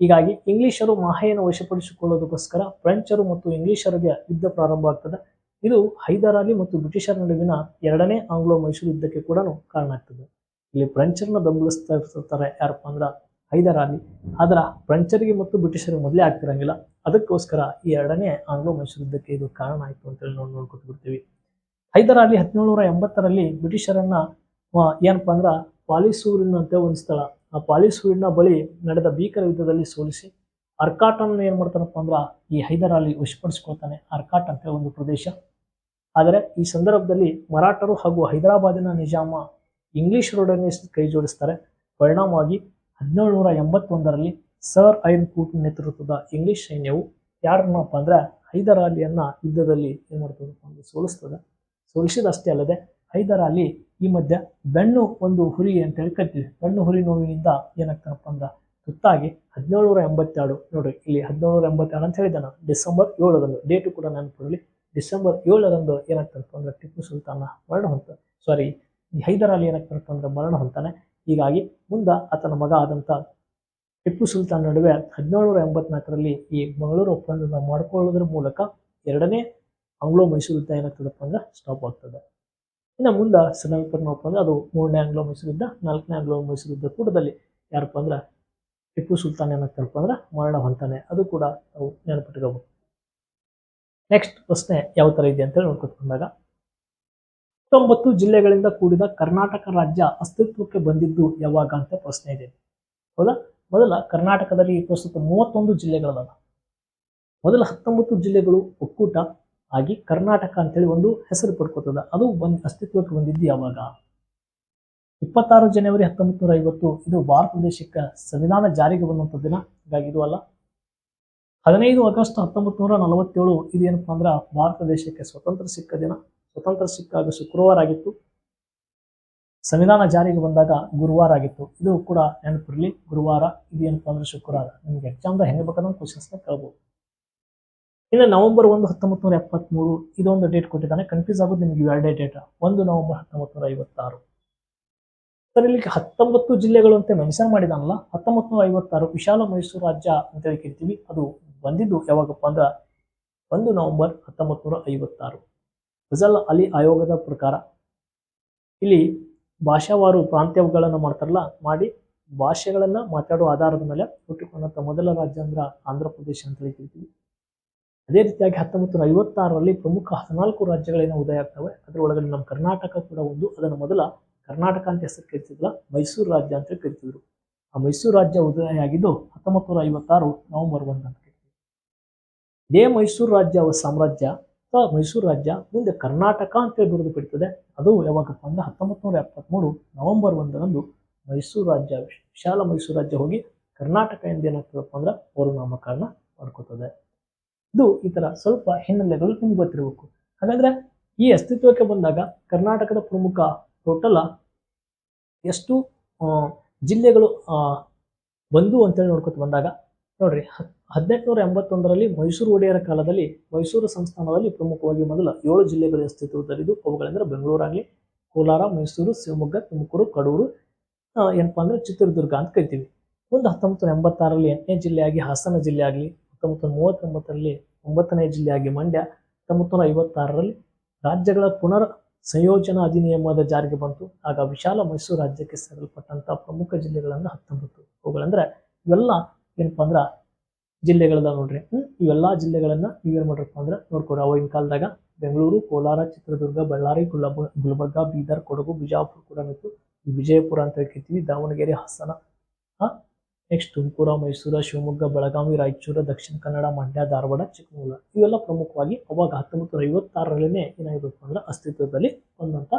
ಹೀಗಾಗಿ ಇಂಗ್ಲಿಷರು ಮಾಹೆಯನ್ನು ವಶಪಡಿಸಿಕೊಳ್ಳೋದಕ್ಕೋಸ್ಕರ ಫ್ರೆಂಚರು ಮತ್ತು ಇಂಗ್ಲಿಷರಿಗೆ ಯುದ್ಧ ಪ್ರಾರಂಭ ಆಗ್ತದೆ. ಇದು ಹೈದರ್ ಅಲಿ ಮತ್ತು ಬ್ರಿಟಿಷರ ನಡುವಿನ ಎರಡನೇ ಆಂಗ್ಲೋ ಮೈಸೂರು ಯುದ್ಧಕ್ಕೆ ಕೂಡ ಕಾರಣ ಆಗ್ತದೆ. ಇಲ್ಲಿ ಫ್ರೆಂಚರ್ನ ಬೆಂಬಲಿಸ್ತಾ ಇರ್ತಾರೆ ಯಾರಪ್ಪ ಅಂದ್ರ ಹೈದರ್ ಆದ್ರೆ ಫ್ರೆಂಚರಿಗೆ ಮತ್ತು ಬ್ರಿಟಿಷರಿಗೆ ಮೊದಲೇ ಆಗ್ತಿರಂಗಿಲ್ಲ. ಅದಕ್ಕೋಸ್ಕರ ಈ ಎರಡನೇ ಆಂಗ್ಲೋ ಮೈಸೂರು ಯುದ್ಧಕ್ಕೆ ಇದು ಕಾರಣ ಆಯಿತು ಅಂತೇಳಿ ನಾವು ನೋಡ್ಕೊತ ಬಿಡ್ತೀವಿ. ಹೈದರಾಲಿ ಹದಿನೇಳುನೂರ ಎಂಬತ್ತರಲ್ಲಿ ಬ್ರಿಟಿಷರನ್ನ ಏನಪ್ಪ ಅಂದ್ರೆ ಪಾಲಿಸೂರಿನಂತೆ ಪಾಲಿಸೂರಿನ ಒಂದು ಸ್ಥಳ. ಆ ಪಾಲಿಸೂರಿನ ಬಳಿ ನಡೆದ ಭೀಕರ ಯುದ್ಧದಲ್ಲಿ ಸೋಲಿಸಿ ಅರ್ಕಾಟನ್ನು ಏನ್ ಮಾಡ್ತಾನಪ್ಪ ಅಂದ್ರ ಈ ಹೈದರಾಲಿ ವಶಪಡಿಸ್ಕೊಳ್ತಾನೆ. ಅರ್ಕಾಟ್ ಅಂತ ಒಂದು ಪ್ರದೇಶ. ಆದರೆ ಈ ಸಂದರ್ಭದಲ್ಲಿ ಮರಾಠರು ಹಾಗೂ ಹೈದರಾಬಾದಿನ ನಿಜಾಮ ಇಂಗ್ಲಿಷರೊಡನೆ ಕೈ ಜೋಡಿಸ್ತಾರೆ ಪರಿಣಾಮವಾಗಿ ಹದಿನೇಳು ನೂರ ಎಂಬತ್ತೊಂದರಲ್ಲಿ ಸರ್ ಐನ್ ಕೂಟ್ ನೇತೃತ್ವದ ಇಂಗ್ಲಿಷ್ ಸೈನ್ಯವು ಯಾರನ್ನಪ್ಪ ಅಂದ್ರೆ ಹೈದರ್ ಯುದ್ಧದಲ್ಲಿ ಏನು ಮಾಡ್ತದಪ್ಪ ಅಂದ್ರೆ ಸೋಲಿಸ್ತದೆ. ಸೋಲಿಸಿದಷ್ಟೇ ಅಲ್ಲದೆ ಹೈದರ್ ಅಲಿ ಈ ಮಧ್ಯ ಬೆನ್ನು ಒಂದು ಹುರಿ ಅಂತ ಹೇಳಿ ಕರಿತೀವಿ. ಬೆನ್ನು ಹುರಿ ನೋವಿನಿಂದ ಏನಾಗ್ತಾನಪ್ಪ ಅಂದ್ರೆ ತುತ್ತಾಗಿ ಹದಿನೇಳುನೂರ ಎಂಬತ್ತೆರಡು ಇಲ್ಲಿ ಹದಿನೇಳುನೂರ ಎಂಬತ್ತೆರಡು ಅಂತ ಹೇಳಿದೆ ನಾನು. ಡಿಸೆಂಬರ್ ಏಳರಂದು, ಡೇಟು ಕೂಡ ನೆನಪಿರಲಿ ಡಿಸೆಂಬರ್ ಏಳರಂದು ಏನಾಗ್ತಾನಪ್ಪ ಅಂದ್ರೆ ಟಿಪ್ಪು ಸುಲ್ತಾನ ಮರಣ ಹೊಂತ ಸಾರಿ ಈ ಹೈದರ್ ಅಲಿ ಏನಾಗ್ತಾನಪ್ಪ ಅಂದ್ರೆ ಮರಣ ಹೊಂತಾನೆ ಹೀಗಾಗಿ ಮುಂದ ಆತನ ಮಗ ಆದಂತ ಟಿಪ್ಪು ಸುಲ್ತಾನ್ ನಡುವೆ ಹದಿನೇಳುನೂರ ಎಂಬತ್ನಾಲ್ಕರಲ್ಲಿ ಈ ಮಂಗಳೂರು ಒಪ್ಪಂದನ ಮಾಡಿಕೊಳ್ಳೋದ್ರ ಮೂಲಕ ಎರಡನೇ ಆಂಗ್ಲೋ ಮೈಸೂರು ಯುದ್ಧ ಏನಾಗ್ತದಪ್ಪ ಅಂದ್ರೆ ಸ್ಟಾಪ್ ಆಗ್ತದೆ. ಇನ್ನು ಮುಂದೆ ಶ್ರೀರಂಗಪಟ್ಟಣ ಒಪ್ಪಂದ, ಅದು ಮೂರನೇ ಆಂಗ್ಲೋ ಮೈಸೂರು ಯುದ್ಧ, ನಾಲ್ಕನೇ ಆಂಗ್ಲೋ ಮೈಸೂರು ಯುದ್ಧ ಕೂಟದಲ್ಲಿ ಯಾರಪ್ಪ ಅಂದ್ರೆ ಟಿಪ್ಪು ಸುಲ್ತಾನ್ ಏನಾಗ್ತಾರಪ್ಪ ಅಂದ್ರೆ ಮರಣ ಹೊಂತಾನೆ ಅದು ಕೂಡ ನಾವು ನೆನಪಿಟ್ಕೋಬೇಕು. ನೆಕ್ಸ್ಟ್ ಪ್ರಶ್ನೆ ಯಾವ ಥರ ಇದೆ ಅಂತೇಳಿ ನೋಡ್ಕೊತ್ಕೊಂಡಾಗ ಹತ್ತೊಂಬತ್ತು ಜಿಲ್ಲೆಗಳಿಂದ ಕೂಡಿದ ಕರ್ನಾಟಕ ರಾಜ್ಯ ಅಸ್ತಿತ್ವಕ್ಕೆ ಬಂದಿದ್ದು ಯಾವಾಗ ಅಂತ ಪ್ರಶ್ನೆ ಇದೆ. ಹೌದಾ? ಮೊದಲ ಕರ್ನಾಟಕದಲ್ಲಿ ಪ್ರಸ್ತುತ ಮೂವತ್ತೊಂದು ಜಿಲ್ಲೆಗಳದಾವ. ಮೊದಲ ಹತ್ತೊಂಬತ್ತು ಜಿಲ್ಲೆಗಳು ಒಕ್ಕೂಟ ಆಗಿ ಕರ್ನಾಟಕ ಅಂತೇಳಿ ಒಂದು ಹೆಸರು ಪಡ್ಕೋತದ. ಅದು ಬಂದ್ ಅಸ್ತಿತ್ವಕ್ಕೆ ಬಂದಿದ್ದು ಯಾವಾಗ? ಇಪ್ಪತ್ತಾರು ಜನವರಿ ಹತ್ತೊಂಬತ್ತು ನೂರ ಐವತ್ತು ಇದು ಭಾರತ ದೇಶಕ್ಕೆ ಸಂವಿಧಾನ ಜಾರಿಗೆ ಬಂದಂಥ ದಿನ. ಹಾಗಾಗಿ ಇದು ಅಲ್ಲ. ಹದಿನೈದು ಆಗಸ್ಟ್ ಹತ್ತೊಂಬತ್ತು ನೂರ ನಲವತ್ತೇಳು. ಇದೇನಪ್ಪ ಅಂದ್ರೆ ಭಾರತ ದೇಶಕ್ಕೆ ಸ್ವತಂತ್ರ ಸಿಕ್ಕ ದಿನ. ಸ್ವತಂತ್ರ ಸಿಕ್ಕಾಗ ಶುಕ್ರವಾರ ಆಗಿತ್ತು ಸಂವಿಧಾನ ಜಾರಿಗೆ ಬಂದಾಗ ಗುರುವಾರ ಆಗಿತ್ತು ಇದು ಕೂಡ ನೆನಪಿರಲಿ, ಗುರುವಾರ ಇದೇನಪ್ಪ ಅಂದ್ರೆ ಶುಕ್ರವಾರ. ನಿಮ್ಗೆ ಎಕ್ಸಾಮ್ದಾಗ ಹೆಂಗೆ ಬೇಕಾದ್ರೆ ಕ್ವಶನ್ಸ್ನ ಕೇಳ್ಬೋದು. ಇನ್ನು ನವೆಂಬರ್ ಒಂದು ಹತ್ತೊಂಬತ್ತು ನೂರ ಎಪ್ಪತ್ಮೂರು ಇದೊಂದು ಡೇಟ್ ಕೊಟ್ಟಿದ್ದಾನೆ. ಕನ್ಫ್ಯೂಸ್ ಆಗೋದು ನಿಮ್ಗೆ ಎರಡೇ ಡೇಟ್ ಒಂದು ನವೆಂಬರ್ ಹತ್ತೊಂಬತ್ತು ನೂರ ಐವತ್ತಾರು. ಸರ್ ಇಲ್ಲಿ ಹತ್ತೊಂಬತ್ತು ಜಿಲ್ಲೆಗಳು ಅಂತ ಮೆನ್ಷನ್ ಮಾಡಿದಾನಲ್ಲ ಹತ್ತೊಂಬತ್ತು ನೂರ ಐವತ್ತಾರು ವಿಶಾಲ ಮೈಸೂರು ರಾಜ್ಯ ಅಂತ ಹೇಳಿ ಕೇಳ್ತೀವಿ. ಅದು ಬಂದಿದ್ದು ಯಾವಾಗಪ್ಪ ಅಂದ್ರೆ ಒಂದು ನವೆಂಬರ್ ಹತ್ತೊಂಬತ್ತು ನೂರ ಐವತ್ತಾರು. ಫಜಲ್ ಅಲಿ ಆಯೋಗದ ಪ್ರಕಾರ ಇಲ್ಲಿ ಭಾಷಾವಾರು ಪ್ರಾಂತ್ಯಗಳನ್ನು ಮಾಡ್ತಾರಲ್ಲ, ಮಾಡಿ ಭಾಷೆಗಳನ್ನು ಮಾತಾಡುವ ಆಧಾರದ ಮೇಲೆ ಹುಟ್ಟಿಕೊಂಡಂಥ ಮೊದಲ ರಾಜ್ಯ ಅಂದ್ರೆ ಆಂಧ್ರ ಪ್ರದೇಶ ಅಂತ ಹೇಳಿ ಅದೇ ರೀತಿಯಾಗಿ ಹತ್ತೊಂಬತ್ತು ನೂರ ಐವತ್ತಾರರಲ್ಲಿ ಪ್ರಮುಖ ಹದಿನಾಲ್ಕು ರಾಜ್ಯಗಳೇನು ಉದಯ ಆಗ್ತವೆ. ಅದರೊಳಗಡೆ ನಮ್ಮ ಕರ್ನಾಟಕ ಕೂಡ ಒಂದು. ಅದನ್ನು ಮೊದಲ ಕರ್ನಾಟಕ ಅಂತ ಹೆಸರು ಕರಿತಿದ್ರಲ್ಲ ಮೈಸೂರು ರಾಜ್ಯ ಅಂತ ಕರಿತಿದ್ರು. ಆ ಮೈಸೂರು ರಾಜ್ಯ ಉದಯ ಆಗಿದ್ದು ಹತ್ತೊಂಬತ್ತು ನೂರ ಐವತ್ತಾರು ನವೆಂಬರ್ ಒಂದು ಅಂತ ಕರಿತೀವಿ ಇದೇ ಮೈಸೂರು ರಾಜ್ಯ ಸಾಮ್ರಾಜ್ಯ ಅಥವಾ ಮೈಸೂರು ರಾಜ್ಯ ಮುಂದೆ ಕರ್ನಾಟಕ ಅಂತೇಳಿ ಬಿರುದು ಪಡಿತದೆ ಅದು ಯಾವಾಗಪ್ಪ ಅಂದ್ರೆ ಹತ್ತೊಂಬತ್ತು ನೂರ ಎಪ್ಪತ್ಮೂರು ನವೆಂಬರ್ ಒಂದರಂದು ಮೈಸೂರು ರಾಜ್ಯ ವಿಶಾಲ ಮೈಸೂರು ರಾಜ್ಯ ಹೋಗಿ ಕರ್ನಾಟಕ ಎಂದೇನಾಗ್ತದಪ್ಪ ಅಂದ್ರೆ ಅವರು ನಾಮಕರಣ ಮಾಡ್ಕೋತದೆ. ಇದು ಈ ಥರ ಸ್ವಲ್ಪ ಹಿನ್ನೆಲೆಗಳು ನಿಮ್ಗೆ ಗೊತ್ತಿರಬೇಕು. ಹಾಗಾದ್ರೆ ಈ ಅಸ್ತಿತ್ವಕ್ಕೆ ಬಂದಾಗ ಕರ್ನಾಟಕದ ಪ್ರಮುಖ ಟೋಟಲ ಎಷ್ಟು? ಜಿಲ್ಲೆಗಳು ಬಂದು ಅಂತೇಳಿ ನೋಡ್ಕೊತ ಬಂದಾಗ ನೋಡ್ರಿ ಹದಿನೆಂಟುನೂರ ಎಂಬತ್ತೊಂದರಲ್ಲಿ ಮೈಸೂರು ಒಡೆಯರ ಕಾಲದಲ್ಲಿ ಮೈಸೂರು ಸಂಸ್ಥಾನದಲ್ಲಿ ಪ್ರಮುಖವಾಗಿ ಮೊದಲ ಏಳು ಜಿಲ್ಲೆಗಳ ಅಸ್ತಿತ್ವದಲ್ಲಿದ್ದು ಅವುಗಳೆಂದರೆ ಬೆಂಗಳೂರಾಗಲಿ, ಕೋಲಾರ, ಮೈಸೂರು, ಶಿವಮೊಗ್ಗ, ತುಮಕೂರು, ಕಡೂರು ಏನಪ್ಪ ಅಂದ್ರೆ ಚಿತ್ರದುರ್ಗ ಅಂತ ಕರಿತೀವಿ. ಮುಂದೆ ಹತ್ತೊಂಬತ್ತು ನೂರ ಎಂಬತ್ತಾರರಲ್ಲಿ ಎಂಟನೇ ಜಿಲ್ಲೆಯಾಗಿ ಹಾಸನ ಜಿಲ್ಲೆ ಆಗಲಿ ಹತ್ತೊಂಬತ್ತು ನೂರ ಮೂವತ್ತೊಂಬತ್ತರಲ್ಲಿ ಒಂಬತ್ತನೇ ಜಿಲ್ಲೆಯಾಗಿ ಮಂಡ್ಯ ಹತ್ತೊಂಬತ್ತು ನೂರ ಐವತ್ತಾರರಲ್ಲಿ ರಾಜ್ಯಗಳ ಪುನರ್ ಸಂಯೋಜನಾ ಅಧಿನಿಯಮದ ಜಾರಿಗೆ ಬಂತು. ಆಗ ವಿಶಾಲ ಮೈಸೂರು ರಾಜ್ಯಕ್ಕೆ ಸೇರಲ್ಪಟ್ಟಂತ ಪ್ರಮುಖ ಜಿಲ್ಲೆಗಳನ್ನು ಹತ್ತೊಂಬತ್ತು. ಅವುಗಳಂದ್ರೆ ಇವೆಲ್ಲ ಏನಪ್ಪ ಅಂದ್ರ ಜಿಲ್ಲೆಗಳದ ನೋಡ್ರಿ. ಇವೆಲ್ಲ ಜಿಲ್ಲೆಗಳನ್ನ ನೀವೇನ್ ಮಾಡ್ರಪ್ಪ ಅಂದ್ರೆ ನೋಡ್ಕೊಡ್ರಿ ಅವಾಗಿನ ಕಾಲದಾಗ ಬೆಂಗಳೂರು, ಕೋಲಾರ, ಚಿತ್ರದುರ್ಗ, ಬಳ್ಳಾರಿ, ಗುಲ್ಬ, ಗುಲ್ಬರ್ಗ, ಬೀದರ್, ಕೊಡಗು, ಬಿಜಾಪುರ ಕೂಡ ಇತ್ತು ಈ ವಿಜಯಪುರ ಅಂತ ಹೇಳ್ತೀವಿ ದಾವಣಗೆರೆ, ಹಾಸನ. ನೆಕ್ಸ್ಟ್ ತುಮಕೂರು, ಮೈಸೂರು, ಶಿವಮೊಗ್ಗ, ಬೆಳಗಾವಿ, ರಾಯಚೂರು, ದಕ್ಷಿಣ ಕನ್ನಡ, ಮಂಡ್ಯ, ಧಾರವಾಡ, ಚಿಕ್ಕಮಗಳೂರು. ಇವೆಲ್ಲ ಪ್ರಮುಖವಾಗಿ ಅವಾಗ ಹತ್ತೊಂಬತ್ತು ನೂರ ಐವತ್ತಾರರಲ್ಲೇ ಏನಾಗಿರ್ಬೇಕು ಅಂದ್ರೆ ಅಸ್ತಿತ್ವದಲ್ಲಿ ಬಂದಂತ,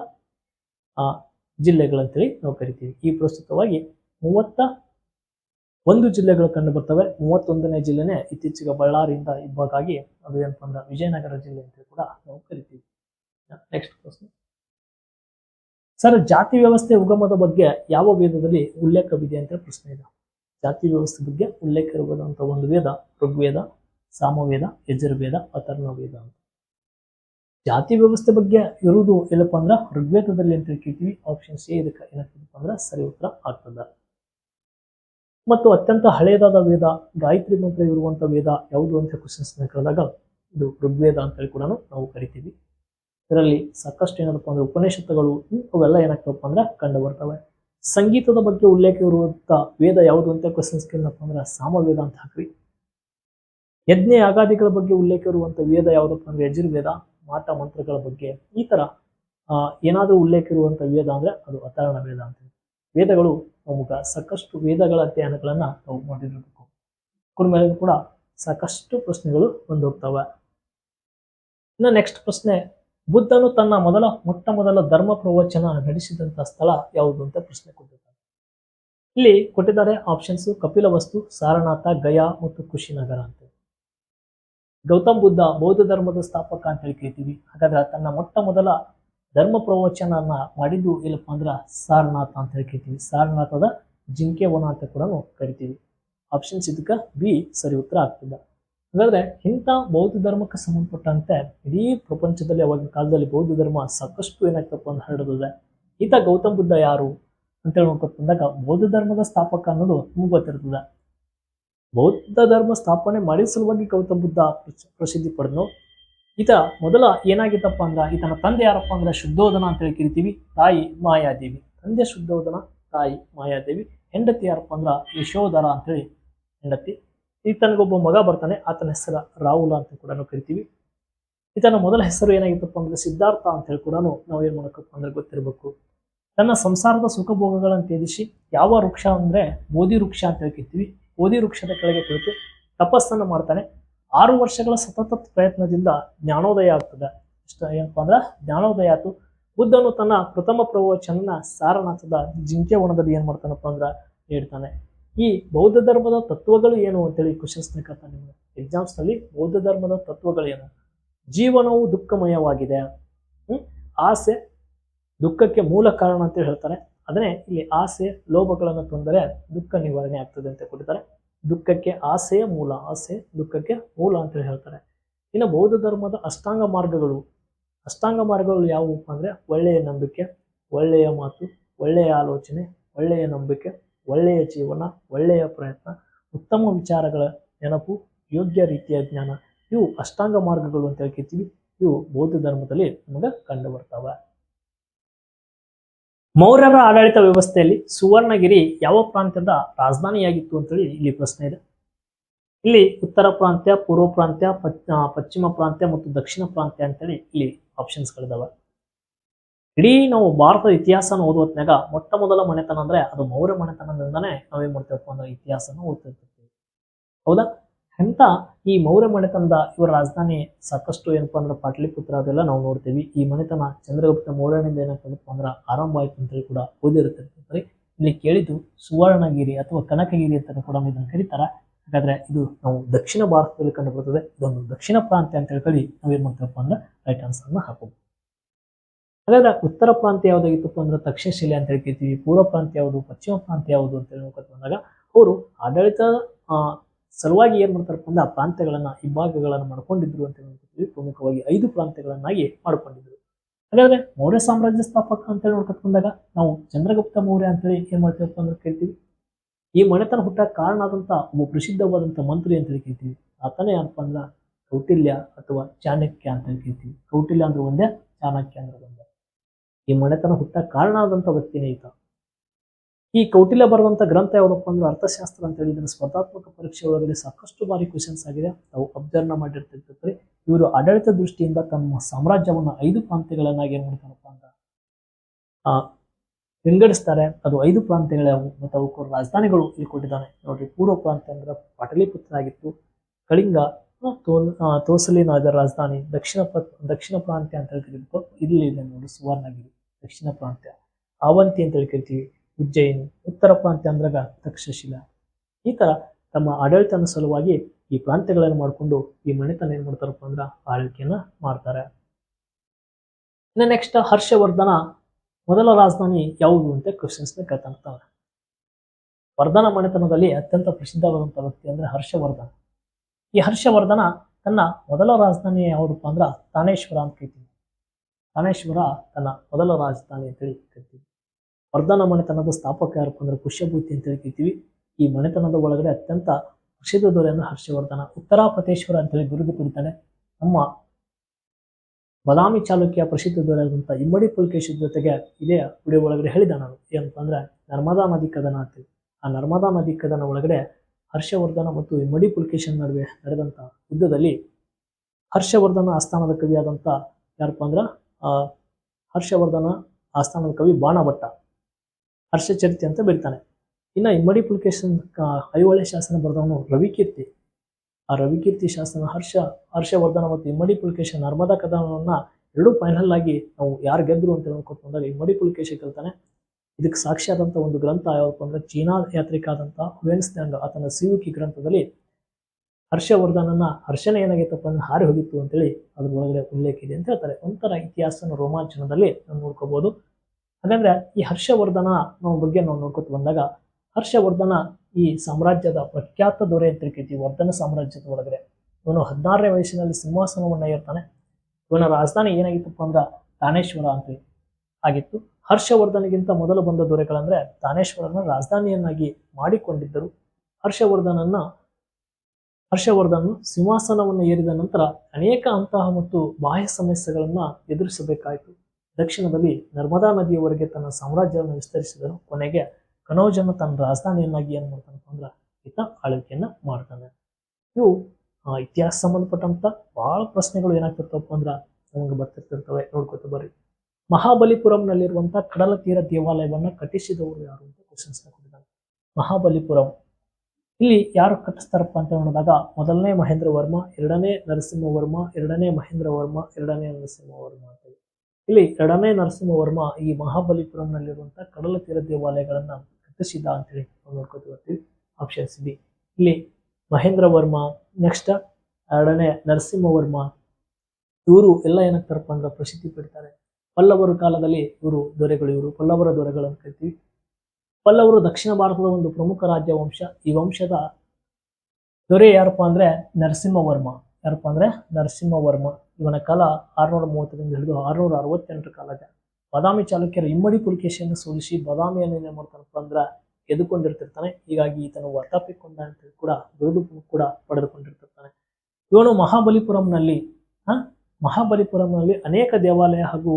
ಆ, ಜಿಲ್ಲೆಗಳಂತೇಳಿ ನಾವು ಕರಿತೀವಿ. ಈ ಪ್ರಸ್ತುತವಾಗಿ ಮೂವತ್ತ ಒಂದು ಜಿಲ್ಲೆಗಳು ಕಂಡು ಬರ್ತವೆ. ಮೂವತ್ತೊಂದನೇ ಜಿಲ್ಲೆನೇ ಇತ್ತೀಚೆಗೆ ಬಳ್ಳಾರಿಯಿಂದ ಇಬ್ಬಾಗಾಗಿ ಅದು ಏನಪ್ಪ ಅಂದ್ರೆ ವಿಜಯನಗರ ಜಿಲ್ಲೆ ಅಂತ ಕೂಡ ನಾವು ಕರಿತೀವಿ. ನೆಕ್ಸ್ಟ್ ಪ್ರಶ್ನೆ. ಸರ್, ಜಾತಿ ವ್ಯವಸ್ಥೆ ಉಗಮದ ಬಗ್ಗೆ ಯಾವ ವೇದದಲ್ಲಿ ಉಲ್ಲೇಖವಿದೆ ಅಂತ ಪ್ರಶ್ನೆ ಇದೆ. ಜಾತಿ ವ್ಯವಸ್ಥೆ ಬಗ್ಗೆ ಉಲ್ಲೇಖ ಇರುವುದಂತ ಒಂದು ವೇದ, ಋಗ್ವೇದ, ಸಾಮವೇದ, ಯಜುರ್ವೇದ ಅಥರ್ವ ವೇದ ಅಂತ. ಜಾತಿ ವ್ಯವಸ್ಥೆ ಬಗ್ಗೆ ಇರುವುದು ಏನಪ್ಪ ಅಂದ್ರೆ ಋಗ್ವೇದದಲ್ಲಿ ಅಂತ ಕೇಳ್ತೀವಿ ಆಪ್ಷನ್ ಸಿ ಇದಕ್ಕೆ ಏನಾಗ್ತದಪ್ಪ ಅಂದ್ರೆ ಸರಿ ಉತ್ತರ ಆಗ್ತದ. ಮತ್ತು ಅತ್ಯಂತ ಹಳೆಯದಾದ ವೇದ, ಗಾಯತ್ರಿ ಮಂತ್ರ ಇರುವಂಥ ವೇದ, ಯಾವುದು ಅಂತ ಕ್ವಶನ್ಸ್ ಕೇಳಿದಾಗ ಇದು ಋಗ್ವೇದ ಅಂತ ಹೇಳಿ ಕೂಡ ನಾವು ಕರಿತೀವಿ. ಇದರಲ್ಲಿ ಸಾಕಷ್ಟು ಏನಪ್ಪ ಅಂದ್ರೆ ಉಪನಿಷತ್ತುಗಳು ಅವೆಲ್ಲ ಏನಾಗ್ತವಪ್ಪ ಅಂದ್ರೆ ಕಂಡು ಬರ್ತವೆ. ಸಂಗೀತದ ಬಗ್ಗೆ ಉಲ್ಲೇಖ ಇರುವಂಥ ವೇದ ಯಾವುದು ಅಂತ ಕ್ವಶನ್ಸ್ ಕೇಳಿದಪ್ಪ ಅಂದ್ರೆ ಸಾಮವೇದ ಅಂತ ಹಾಕ್ರಿ. ಯಜ್ಞ ಯಾಗಾದಿಗಳ ಬಗ್ಗೆ ಉಲ್ಲೇಖ ಇರುವಂಥ ವೇದ ಯಾವುದಪ್ಪ ಅಂದ್ರೆ ಯಜುರ್ವೇದ, ಮಾಟ ಮಂತ್ರಗಳ ಬಗ್ಗೆ ಈ ಥರ ಏನಾದರೂ ಉಲ್ಲೇಖ ಇರುವಂಥ ವೇದ ಅಂದ್ರೆ ಅದು ಅಥರ್ಣ ವೇದ ಅಂತ ವೇದಗಳು ಪ್ರಮುಖ ಸಾಕಷ್ಟು ವೇದಗಳ ಅಧ್ಯಯನಗಳನ್ನ ನಾವು ಮಾಡಿರಬೇಕು. ಕೂಡ ಸಾಕಷ್ಟು ಪ್ರಶ್ನೆಗಳು ಬಂದೋಗ್ತವೆ. ಇನ್ನು ನೆಕ್ಸ್ಟ್ ಪ್ರಶ್ನೆ, ಬುದ್ಧನು ತನ್ನ ಮೊದಲ, ಮೊಟ್ಟ ಮೊದಲ ಧರ್ಮ ಪ್ರವಚನ ನಡೆಸಿದಂಥ ಸ್ಥಳ ಯಾವುದು ಅಂತ ಪ್ರಶ್ನೆ ಕೊಟ್ಟಿದ್ದಾರೆ. ಇಲ್ಲಿ ಕೊಟ್ಟಿದ್ದಾರೆ ಆಪ್ಷನ್ಸ್ ಕಪಿಲವಸ್ತು ಸಾರನಾಥ, ಗಯಾ ಮತ್ತು ಕುಶಿನಗರ ಅಂತ. ಗೌತಮ್ ಬುದ್ಧ ಬೌದ್ಧ ಧರ್ಮದ ಸ್ಥಾಪಕ ಅಂತ ಹೇಳಿ ಕರಿತೀವಿ ಹಾಗಾದ್ರೆ ತನ್ನ ಮೊಟ್ಟ ಮೊದಲ ಧರ್ಮ ಪ್ರವಚನ ಮಾಡಿದ್ದು ಇಲ್ಲಪ್ಪ ಅಂದ್ರೆ ಸಾರನಾಥ ಅಂತ ಹೇಳಿ ಕರಿತೀವಿ. ಸಾರನಾಥದ ಜಿಂಕೆ ವನ ಅಂತ ಕೂಡ ಕರಿತೀವಿ. ಆಪ್ಷನ್ಸ್ ಇದಕ್ಕೆ ಬಿ ಸರಿ ಉತ್ತರ ಆಗ್ತದೆ. ಹಾಗಾದ್ರೆ ಇಂಥ ಬೌದ್ಧ ಧರ್ಮಕ್ಕೆ ಸಂಬಂಧಪಟ್ಟಂತೆ ಇಡೀ ಪ್ರಪಂಚದಲ್ಲಿ ಅವಾಗಿನ ಕಾಲದಲ್ಲಿ ಬೌದ್ಧ ಧರ್ಮ ಸಾಕಷ್ಟು ಏನಾಗ್ತಪ್ಪ ಅಂತ ಹರಡಿದೆ ಈತ ಗೌತಮ್ ಬುದ್ಧ ಯಾರು ಅಂತೇಳಿ ನೋಡ್ಕೊತ ಬಂದಾಗ ಬೌದ್ಧ ಧರ್ಮದ ಸ್ಥಾಪಕ ಅನ್ನೋದು ತುಂಬ ಗೊತ್ತಿರ್ತದೆ. ಬೌದ್ಧ ಧರ್ಮ ಸ್ಥಾಪನೆ ಮಾಡಿದ ಸಲುವಾಗಿ ಗೌತಮ್ ಬುದ್ಧ ಪ್ರಸಿದ್ಧಿ ಪಡೆದನು ಈತ ಮೊದಲ ಏನಾಗಿತ್ತಪ್ಪ ಅಂದ್ರೆ, ಈತನ ತಂದೆ ಯಾರಪ್ಪ ಅಂದ್ರೆ ಶುದ್ಧೋಧನ ಅಂತೇಳಿ ಕರಿತೀವಿ, ತಾಯಿ ಮಾಯಾದೇವಿ. ತಂದೆ ಶುದ್ಧೋಧನ ತಾಯಿ ಮಾಯಾದೇವಿ. ಹೆಂಡತಿ ಯಾರಪ್ಪ ಅಂದ್ರ, ಯಶೋಧರ ಅಂತೇಳಿ ಹೆಂಡತಿ. ಈತನಿಗೊಬ್ಬ ಮಗ ಬರ್ತಾನೆ, ಆತನ ಹೆಸರು ರಾಹುಲ ಅಂತ ಕೂಡ ಕರಿತೀವಿ. ಈತನ ಮೊದಲ ಹೆಸರು ಏನಾಗಿತ್ತಪ್ಪ ಅಂದ್ರೆ, ಸಿದ್ಧಾರ್ಥ ಅಂತ ಹೇಳಿ ಕೂಡ ನಾವು ಏನ್ ಮಾಡಬೇಕಪ್ಪ ಅಂದ್ರೆ ಗೊತ್ತಿರಬೇಕು. ತನ್ನ ಸಂಸಾರದ ಸುಖಭೋಗಗಳನ್ನು ತ್ಯಜಿಸಿ, ಯಾವ ವೃಕ್ಷ ಅಂದ್ರೆ ಬೋಧಿ ವೃಕ್ಷ ಅಂತ ಹೇಳ್ತಿರ್ತೀವಿ ಬೋಧಿ ವೃಕ್ಷದ ಕೆಳಗೆ ಕುಳಿತು ತಪಸ್ಸನ್ನು ಮಾಡ್ತಾನೆ. ಆರು ವರ್ಷಗಳ ಸತತ ಪ್ರಯತ್ನದಿಂದ ಜ್ಞಾನೋದಯ ಆಗ್ತದೆ. ಇಷ್ಟ ಏನಪ್ಪ ಅಂದ್ರೆ ಜ್ಞಾನೋದಯ ಆಯ್ತು. ಬುದ್ಧನು ತನ್ನ ಪ್ರಥಮ ಪ್ರವಚನ ಸಾರನಾಥದ ಜಿಂಕೆ ವನದಲ್ಲಿ ಏನ್ ಮಾಡ್ತಾನಪ್ಪ ಅಂದ್ರೆ ನೀಡ್ತಾನೆ ಈ ಬೌದ್ಧ ಧರ್ಮದ ತತ್ವಗಳು ಏನು ಅಂತೇಳಿ ಕ್ವಶನ್ಸ್ ಕೇಳ್ತಾನೆ ನಿಮ್ಗೆ. ಎಕ್ಸಾಮ್ಸ್ನಲ್ಲಿ ಬೌದ್ಧ ಧರ್ಮದ ತತ್ವಗಳು ಏನು? ಜೀವನವು ದುಃಖಮಯವಾಗಿದೆ. ಆಸೆ ದುಃಖಕ್ಕೆ ಮೂಲ ಕಾರಣ ಅಂತ ಹೇಳ್ತಾರೆ. ಅದನ್ನೇ ಇಲ್ಲಿ ಆಸೆ, ಲೋಭಗಳನ್ನು ತೊಂದರೆ ದುಃಖ ನಿವಾರಣೆ ಆಗ್ತದೆ ಅಂತ ಕೊಟ್ಟಿದ್ದಾರೆ. ದುಃಖಕ್ಕೆ ಆಸೆಯ ಮೂಲ, ಆಸೆ ದುಃಖಕ್ಕೆ ಮೂಲ ಅಂತ ಹೇಳಿ ಹೇಳ್ತಾರೆ. ಇನ್ನು ಬೌದ್ಧ ಧರ್ಮದ ಅಷ್ಟಾಂಗ ಮಾರ್ಗಗಳು ಅಷ್ಟಾಂಗ ಮಾರ್ಗಗಳು ಯಾವುವು ಅಂದರೆ ಒಳ್ಳೆಯ ನಂಬಿಕೆ, ಒಳ್ಳೆಯ ಮಾತು, ಒಳ್ಳೆಯ ಆಲೋಚನೆ, ಒಳ್ಳೆಯ ನಂಬಿಕೆ, ಒಳ್ಳೆಯ ಜೀವನ, ಒಳ್ಳೆಯ ಪ್ರಯತ್ನ, ಉತ್ತಮ ವಿಚಾರಗಳ ನೆನಪು, ಯೋಗ್ಯ ರೀತಿಯ ಜ್ಞಾನ, ಇವು ಅಷ್ಟಾಂಗ ಮಾರ್ಗಗಳು ಅಂತ ಹೇಳ್ಕಿರ್ತೀವಿ ಇವು ಬೌದ್ಧ ಧರ್ಮದಲ್ಲಿ ನಮಗೆ ಕಂಡು ಬರ್ತವೆ. ಮೌರ್ಯರ ಆಡಳಿತ ವ್ಯವಸ್ಥೆಯಲ್ಲಿ ಸುವರ್ಣಗಿರಿ ಯಾವ ಪ್ರಾಂತ್ಯದ ರಾಜಧಾನಿಯಾಗಿತ್ತು ಅಂತೇಳಿ ಇಲ್ಲಿ ಪ್ರಶ್ನೆ ಇದೆ. ಇಲ್ಲಿ ಉತ್ತರ ಪ್ರಾಂತ್ಯ, ಪೂರ್ವ ಪ್ರಾಂತ್ಯ ಪಶ್ಚಿಮ ಪ್ರಾಂತ್ಯ ಮತ್ತು ದಕ್ಷಿಣ ಪ್ರಾಂತ್ಯ ಅಂತೇಳಿ ಇಲ್ಲಿ ಆಪ್ಷನ್ಸ್ಗಳಿದಾವೆ ಇಡೀ ನಾವು ಭಾರತದ ಇತಿಹಾಸನ ಓದುವತ್ನಾಗ ಮೊಟ್ಟ ಮೊದಲ ಮನೆತನ ಅಂದ್ರೆ ಅದು ಮೌರ್ಯ ಮನೆತನದಿಂದಾನೇ ನಾವೇನ್ ಮಾಡ್ತೇವಪ್ಪ ಅಂದ್ರೆ ಇತಿಹಾಸನ ಓದ್ತಿರ್ತೀವಿ. ಹೌದಾ? ಅಂತ ಈ ಮೌರ್ಯ ಮನೆತನದ ಇವರ ರಾಜಧಾನಿ ಸಾಕಷ್ಟು ಏನಪ್ಪ ಅಂದ್ರೆ ಪಾಟಲಿಪುತ್ರ ಅದೆಲ್ಲ ನಾವು ನೋಡ್ತೀವಿ. ಈ ಮನೆತನ ಚಂದ್ರಗುಪ್ತ ಮೌರ್ಯನಿಂದ ಏನಪ್ಪ ಅಂದ್ರೆ ಆರಂಭ ಆಯ್ತು ಅಂತೇಳಿ ಕೂಡ ಓದಿರುತ್ತೆ ಇಲ್ಲಿ ಕೇಳಿದ್ದು ಸುವರ್ಣಗಿರಿ ಅಥವಾ ಕನಕಗಿರಿ ಅಂತ ಕೂಡ ಇದನ್ನು ಕರೀತಾರ. ಹಾಗಾದ್ರೆ ಇದು ನಾವು ದಕ್ಷಿಣ ಭಾರತದಲ್ಲಿ ಕಂಡು ಬರ್ತದೆ ಇದೊಂದು ದಕ್ಷಿಣ ಪ್ರಾಂತ್ಯ ಅಂತ ಹೇಳ್ಕೊಳ್ಳಿ. ನಾವೇನ್ ಮಾಡ್ತೀವಪ್ಪ ಅಂದ್ರೆ ರೈಟ್ ಆನ್ಸರ್ನ ಹಾಕೋದು ಹಾಗಾದ್ರೆ ಉತ್ತರ ಪ್ರಾಂತ್ಯ ಯಾವ್ದಾಗಿತ್ತಪ್ಪ ಅಂದ್ರೆ ತಕ್ಷಶಿಲೆ ಅಂತ ಹೇಳ್ತೀವಿ ಪೂರ್ವ ಪ್ರಾಂತ್ಯ ಯಾವುದು? ಪಶ್ಚಿಮ ಪ್ರಾಂತ್ಯ ಯಾವುದು ಅಂತ ಹೇಳಿ ಬಂದಾಗ ಅವರು ಆಡಳಿತ ಸಲುವಾಗಿ ಏನು ಮಾಡ್ತಾರಪ್ಪ ಅಂದ್ರೆ ಆ ಪ್ರಾಂತ್ಯಗಳನ್ನ ಭಾಗಗಳನ್ನು ಮಾಡ್ಕೊಂಡಿದ್ರು ಅಂತ ಹೇಳ್ಕೊತೀವಿ ಪ್ರಮುಖವಾಗಿ ಐದು ಪ್ರಾಂತ್ಯಗಳನ್ನಾಗಿ ಮಾಡ್ಕೊಂಡಿದ್ರು. ಹಾಗಾದ್ರೆ ಮೌರ್ಯ ಸಾಮ್ರಾಜ್ಯ ಸ್ಥಾಪಕ ಅಂತ ಹೇಳಿ ನೋಡ್ಕೊತ ಬಂದಾಗ ನಾವು ಚಂದ್ರಗುಪ್ತ ಮೌರ್ಯ ಅಂತೇಳಿ ಏನು ಮಾಡ್ತೀವಪ್ಪ ಅಂದ್ರೆ ಕೇಳ್ತೀವಿ. ಈ ಮನೆತನ ಹುಟ್ಟಕ್ಕೆ ಕಾರಣ ಆದಂಥ ಒಬ್ಬ ಪ್ರಸಿದ್ಧವಾದಂತ ಮಂತ್ರಿ ಅಂತ ಹೇಳಿ ಕೇಳ್ತೀವಿ. ಆತನೇ ಏನಪ್ಪ ಅಂದ್ರೆ ಕೌಟಿಲ್ಯ ಅಥವಾ ಚಾಣಕ್ಯ ಅಂತ ಹೇಳಿ ಕೇಳ್ತೀವಿ. ಕೌಟಿಲ್ಯ ಅಂದ್ರೆ ಒಂದೇ, ಚಾಣಕ್ಯ ಅಂದ್ರೆ ಒಂದೇ. ಈ ಮನೆತನ ಹುಟ್ಟಕ್ಕೆ ಕಾರಣ ಆದಂಥ ವ್ಯಕ್ತಿನೇ ಈತ. ಈ ಕೌಟಿಲ್ಯ ಬರೆದಂತ ಗ್ರಂಥ ಯಾವುದಪ್ಪ ಅಂದ್ರೆ ಅರ್ಥಶಾಸ್ತ್ರ ಅಂತ ಹೇಳಿದ್ರೆ ಸ್ಪರ್ಧಾತ್ಮಕ ಪರೀಕ್ಷೆ ಒಳಗಡೆ ಸಾಕಷ್ಟು ಬಾರಿ ಕ್ವಶನ್ಸ್ ಆಗಿದೆ. ನಾವು ಅಬ್ಸರ್ವ್ ಮಾಡಿರ್ತಿರ್ತಾರೆ ಇವರು ಆಡಳಿತ ದೃಷ್ಟಿಯಿಂದ ತಮ್ಮ ಸಾಮ್ರಾಜ್ಯವನ್ನು ಐದು ಪ್ರಾಂತ್ಯಗಳನ್ನಾಗಿ ಏನ್ ಮಾಡ್ತಾರಪ್ಪ ಅಂತ, ಆ, ವಿಂಗಡಿಸ್ತಾರೆ. ಅದು ಐದು ಪ್ರಾಂತ್ಯಗಳ್ಯಾವು ಮತ್ತು ಅವಕ್ಕೆ ರಾಜಧಾನಿಗಳು ಇಲ್ಲಿ ಕೊಟ್ಟಿದ್ದಾನೆ. ನೋಡ್ರಿ, ಪೂರ್ವ ಪ್ರಾಂತ್ಯ ಅಂದ್ರೆ ಪಾಟಲಿಪುತ್ರ ಆಗಿತ್ತು ಕಳಿಂಗ ತೋಲ್ ತೋಸಲಿ ತೋಸಲಿನ ಅದರ ರಾಜಧಾನಿ, ದಕ್ಷಿಣ ದಕ್ಷಿಣ ಪ್ರಾಂತ್ಯ ಅಂತ ಹೇಳಿ ಇಲ್ಲಿ ಇದೆ ನೋಡಿ ಸುವರ್ಣಗಿರಿ, ದಕ್ಷಿಣ ಪ್ರಾಂತ್ಯ. ಅವಂತಿ ಅಂತ ಹೇಳಿ ಕರಿತೀವಿ ಉಜ್ಜಯಿನಿ. ಉತ್ತರ ಪ್ರಾಂತ್ಯ ಅಂದ್ರಾಗ ತಕ್ಷಶಿಲಾ. ಈ ಥರ ತಮ್ಮ ಆಡಳಿತನ ಸಲುವಾಗಿ ಈ ಪ್ರಾಂತ್ಯಗಳನ್ನು ಮಾಡಿಕೊಂಡು ಈ ಮನೆತನ ಏನ್ ಮಾಡ್ತಾರಪ್ಪ ಅಂದ್ರೆ ಆಳ್ವಿಕೆಯನ್ನ ಮಾಡ್ತಾರೆ. ಇನ್ನು ನೆಕ್ಸ್ಟ್ ಹರ್ಷವರ್ಧನ. ಮೊದಲ ರಾಜಧಾನಿ ಯಾವುದು ಅಂತ ಕ್ವಶನ್ಸ್ ಕೇಳ್ತಾನೆ ವರ್ಧನ ಮನೆತನದಲ್ಲಿ ಅತ್ಯಂತ ಪ್ರಸಿದ್ಧವಾದಂಥ ವ್ಯಕ್ತಿ ಅಂದ್ರೆ ಹರ್ಷವರ್ಧನ. ಈ ಹರ್ಷವರ್ಧನ ತನ್ನ ಮೊದಲ ರಾಜಧಾನಿ ಯಾವುದಪ್ಪ ಅಂದ್ರೆ ತಾನೇಶ್ವರ ಅಂತ ಕರಿತೀವಿ. ತಾನೇಶ್ವರ ತನ್ನ ಮೊದಲ ರಾಜಧಾನಿ ಅಂತೇಳಿ ಕರಿತೀವಿ. ವರ್ಧನ ಮನೆತನದ ಸ್ಥಾಪಕ ಯಾರಪ್ಪ ಅಂದ್ರೆ ಪುಷ್ಯಭೂತಿ ಅಂತ ಕರಿತೀವಿ ಈ ಮನೆತನದ ಒಳಗಡೆ ಅತ್ಯಂತ ಪ್ರಸಿದ್ಧ ದೊರೆಯನ್ನು ಹರ್ಷವರ್ಧನ, ಉತ್ತರಾಪತೇಶ್ವರ ಅಂತೇಳಿ ಬಿರುದು ಪಡಿತಾನೆ ನಮ್ಮ ಬದಾಮಿ ಚಾಲುಕ್ಯ ಪ್ರಸಿದ್ಧ ದೊರೆಯಾದಂಥ ಇಮ್ಮಡಿ ಪುಲ್ಕೇಶ್ ಜೊತೆಗೆ ಇದೇ ವಿಡಿಯೋ ಒಳಗಡೆ ಹೇಳಿದ ನಾನು ಏನಪ್ಪ ಅಂದ್ರೆ ನರ್ಮದಾ ನದಿ ಕದನ ಅಂತೇಳಿ ಆ ನರ್ಮದಾ ನದಿ ಕದನ ಒಳಗಡೆ ಹರ್ಷವರ್ಧನ ಮತ್ತು ಇಮ್ಮಡಿ ಪುಲ್ಕೇಶನ್ ನಡುವೆ ನಡೆದಂತ ಯುದ್ಧದಲ್ಲಿ ಹರ್ಷವರ್ಧನ ಆಸ್ಥಾನದ ಕವಿಯಾದಂಥ ಯಾರಪ್ಪ ಅಂದ್ರ ಹರ್ಷವರ್ಧನ ಆಸ್ಥಾನದ ಕವಿ ಬಾಣಭಟ್ಟ. ಹರ್ಷಚರಿತೆ ಅಂತ ಬರೀತಾನೆ. ಇನ್ನು ಇಮ್ಮಡಿ ಪುಲಿಕೇಶನ್ ಐಹೊಳೆ ಶಾಸನ ಬರೆದವನು ರವಿಕೀರ್ತಿ. ಆ ರವಿಕೀರ್ತಿ ಶಾಸನ ಹರ್ಷ, ಹರ್ಷವರ್ಧನ ಮತ್ತು ಇಮ್ಮಡಿ ಪುಲಿಕೇಶನ್ ನರ್ಮದಾ ಕದನವನ್ನು ಎರಡೂ ಫೈನಲ್ ಆಗಿ ನಾವು ಯಾರು ಗೆದ್ರು ಅಂತ ಹೇಳ್ಕೊತ ಬಂದಾಗ ಇಮ್ಮಡಿ ಪುಲಿಕೇಶ ಕೇಳ್ತಾನೆ ಇದಕ್ಕೆ ಸಾಕ್ಷಿಯಾದಂಥ ಒಂದು ಗ್ರಂಥ ಯಾವಪ್ಪ ಅಂದ್ರೆ ಚೀನಾ ಯಾತ್ರಿಕ ಆದಂಥ ಹುವೆನ್ಸ್ತ್ಯಾಂಗ್ ಆತನ ಸಿಯುಕಿ ಗ್ರಂಥದಲ್ಲಿ ಹರ್ಷವರ್ಧನನ ಹರ್ಷನ ಏನಾಗಿತ್ತಪ್ಪ ಅಂದ್ರೆ ಹಾರಿ ಹೋಗಿತ್ತು ಅಂತೇಳಿ ಅದ್ರ ಒಳಗಡೆ ಉಲ್ಲೇಖ ಇದೆ ಅಂತ ಹೇಳ್ತಾರೆ. ಒಂಥರ ಇತಿಹಾಸನ ರೋಮಾಂಚನದಲ್ಲಿ ನಾವು ನೋಡ್ಕೋಬಹುದು ಹಾಗಂದ್ರೆ ಈ ಹರ್ಷವರ್ಧನ ಬಗ್ಗೆ ನಾವು ನೋಡ್ಕೊತ ಬಂದಾಗ, ಹರ್ಷವರ್ಧನ ಈ ಸಾಮ್ರಾಜ್ಯದ ಪ್ರಖ್ಯಾತ ದೊರೆ ಅಂತ ಕರಿತೀವಿ ವರ್ಧನ ಸಾಮ್ರಾಜ್ಯದ ಒಳಗಡೆ. ಇವನು ಹದಿನಾರನೇ ವಯಸ್ಸಿನಲ್ಲಿ ಸಿಂಹಾಸನವನ್ನ ಏರ್ತಾನೆ. ಇವನ ರಾಜಧಾನಿ ಏನಾಗಿತ್ತಪ್ಪ ಅಂದ್ರ ತಾನೇಶ್ವರ ಅಂತ ಆಗಿತ್ತು. ಹರ್ಷವರ್ಧನಿಗಿಂತ ಮೊದಲು ಬಂದ ದೊರೆಗಳಂದ್ರೆ ತಾನೇಶ್ವರನ ರಾಜಧಾನಿಯನ್ನಾಗಿ ಮಾಡಿಕೊಂಡಿದ್ದರು. ಹರ್ಷವರ್ಧನನ್ನ ಹರ್ಷವರ್ಧನ್ ಸಿಂಹಾಸನವನ್ನು ಏರಿದ ನಂತರ ಅನೇಕ ಅಂತಹ ಮತ್ತು ಬಾಹ್ಯ ಸಮಸ್ಯೆಗಳನ್ನ ಎದುರಿಸಬೇಕಾಯಿತು. ದಕ್ಷಿಣದಲ್ಲಿ ನರ್ಮದಾ ನದಿಯವರೆಗೆ ತನ್ನ ಸಾಮ್ರಾಜ್ಯವನ್ನು ವಿಸ್ತರಿಸಿದನು. ಕೊನೆಗೆ ಕನೌಜನ್ನು ತನ್ನ ರಾಜಧಾನಿಯನ್ನಾಗಿ ಏನ್ ಮಾಡ್ತಾನಪ್ಪ ಅಂದ್ರೆ ಈತ ಆಳ್ವಿಕೆಯನ್ನ ಮಾಡ್ತಾನೆ. ಇವು ಇತಿಹಾಸ ಸಂಬಂಧಪಟ್ಟಂತ ಬಹಳ ಪ್ರಶ್ನೆಗಳು ಏನಾಗ್ತಿರ್ತವಪ್ಪ ಅಂದ್ರ ನಮಗೆ ಬರ್ತಿರ್ತಿರ್ತವೆ. ನೋಡ್ಕೊತ ಬರ್ರಿ. ಮಹಾಬಲಿಪುರಂನಲ್ಲಿರುವಂತ ಕಡಲ ತೀರ ದೇವಾಲಯವನ್ನ ಕಟ್ಟಿಸಿದವರು ಯಾರು ಅಂತ ಕ್ವಶನ್ಸ್ ಕೊಟ್ಟಿದ್ದಾರೆ. ಮಹಾಬಲಿಪುರಂ. ಇಲ್ಲಿ ಯಾರು ಕಟ್ಟಿಸ್ತಾರಪ್ಪ ಅಂತ ನೋಡಿದಾಗ ಮೊದಲನೇ ಮಹೇಂದ್ರ ವರ್ಮ ಎರಡನೇ ನರಸಿಂಹವರ್ಮ, ಎರಡನೇ ಮಹೇಂದ್ರ ವರ್ಮ ಎರಡನೇ ನರಸಿಂಹವರ್ಮ ಅಂತೇಳಿ ಇಲ್ಲಿ ಎರಡನೇ ನರಸಿಂಹವರ್ಮ ಈ ಮಹಾಬಲಿಪುರಂನಲ್ಲಿರುವಂತಹ ಕಡಲ ತೀರ ದೇವಾಲಯಗಳನ್ನ ಕಟ್ಟಿಸಿದ ಅಂತೇಳಿ ನಾವು ನೋಡ್ಕೊತ ಆಪ್ಷನ್ ಸಿ ಬಿ ಇಲ್ಲಿ ಮಹೇಂದ್ರ ವರ್ಮ ನೆಕ್ಸ್ಟ್ ಎರಡನೇ ನರಸಿಂಹವರ್ಮ, ಇವರು ಎಲ್ಲ ಏನಾಗ್ತಾರಪ್ಪ ಅಂದ್ರೆ ಪ್ರಸಿದ್ಧಿ ಪಡ್ತಾರೆ. ಪಲ್ಲವರ ಕಾಲದಲ್ಲಿ ಇವರು ದೊರೆಗಳು, ಇವರು ಪಲ್ಲವರ ದೊರೆಗಳನ್ನು ಕರಿತೀವಿ. ಪಲ್ಲವರು ದಕ್ಷಿಣ ಭಾರತದ ಒಂದು ಪ್ರಮುಖ ರಾಜ್ಯ ವಂಶ, ಈ ವಂಶದ ದೊರೆ ಯಾರಪ್ಪ ಅಂದ್ರೆ ನರಸಿಂಹವರ್ಮ. ಯಾರಪ್ಪ ಅಂದ್ರೆ ನರಸಿಂಹವರ್ಮ. ಇವನ ಕಾಲ ಆರುನೂರ ಮೂವತ್ತರಿಂದ ಹಿಡಿದು ಆರುನೂರ ಅರವತ್ತೆಂಟರ ಕಾಲದ ಬಾದಾಮಿ ಚಾಲುಕ್ಯರ ಇಮ್ಮಡಿ ಪುಲಿಕೇಶಿಯನ್ನು ಸೋಲಿಸಿ ಬಾದಾಮಿಯನ್ನು ಏನೇ ಮಾಡ್ತಾನಪ್ಪ ಅಂದ್ರೆ ಗೆದ್ದುಕೊಂಡಿರ್ತಿರ್ತಾನೆ ಹೀಗಾಗಿ ಈತನು ವರ್ತಾಪಿಕೊಂಡ ಅಂತ ಕೂಡ ಬಿರುದು ಕೂಡ ಪಡೆದುಕೊಂಡಿರ್ತಿರ್ತಾನೆ. ಇವನು ಮಹಾಬಲಿಪುರಂನಲ್ಲಿ, ಹ? ಮಹಾಬಲಿಪುರಂನಲ್ಲಿ ಅನೇಕ ದೇವಾಲಯ ಹಾಗೂ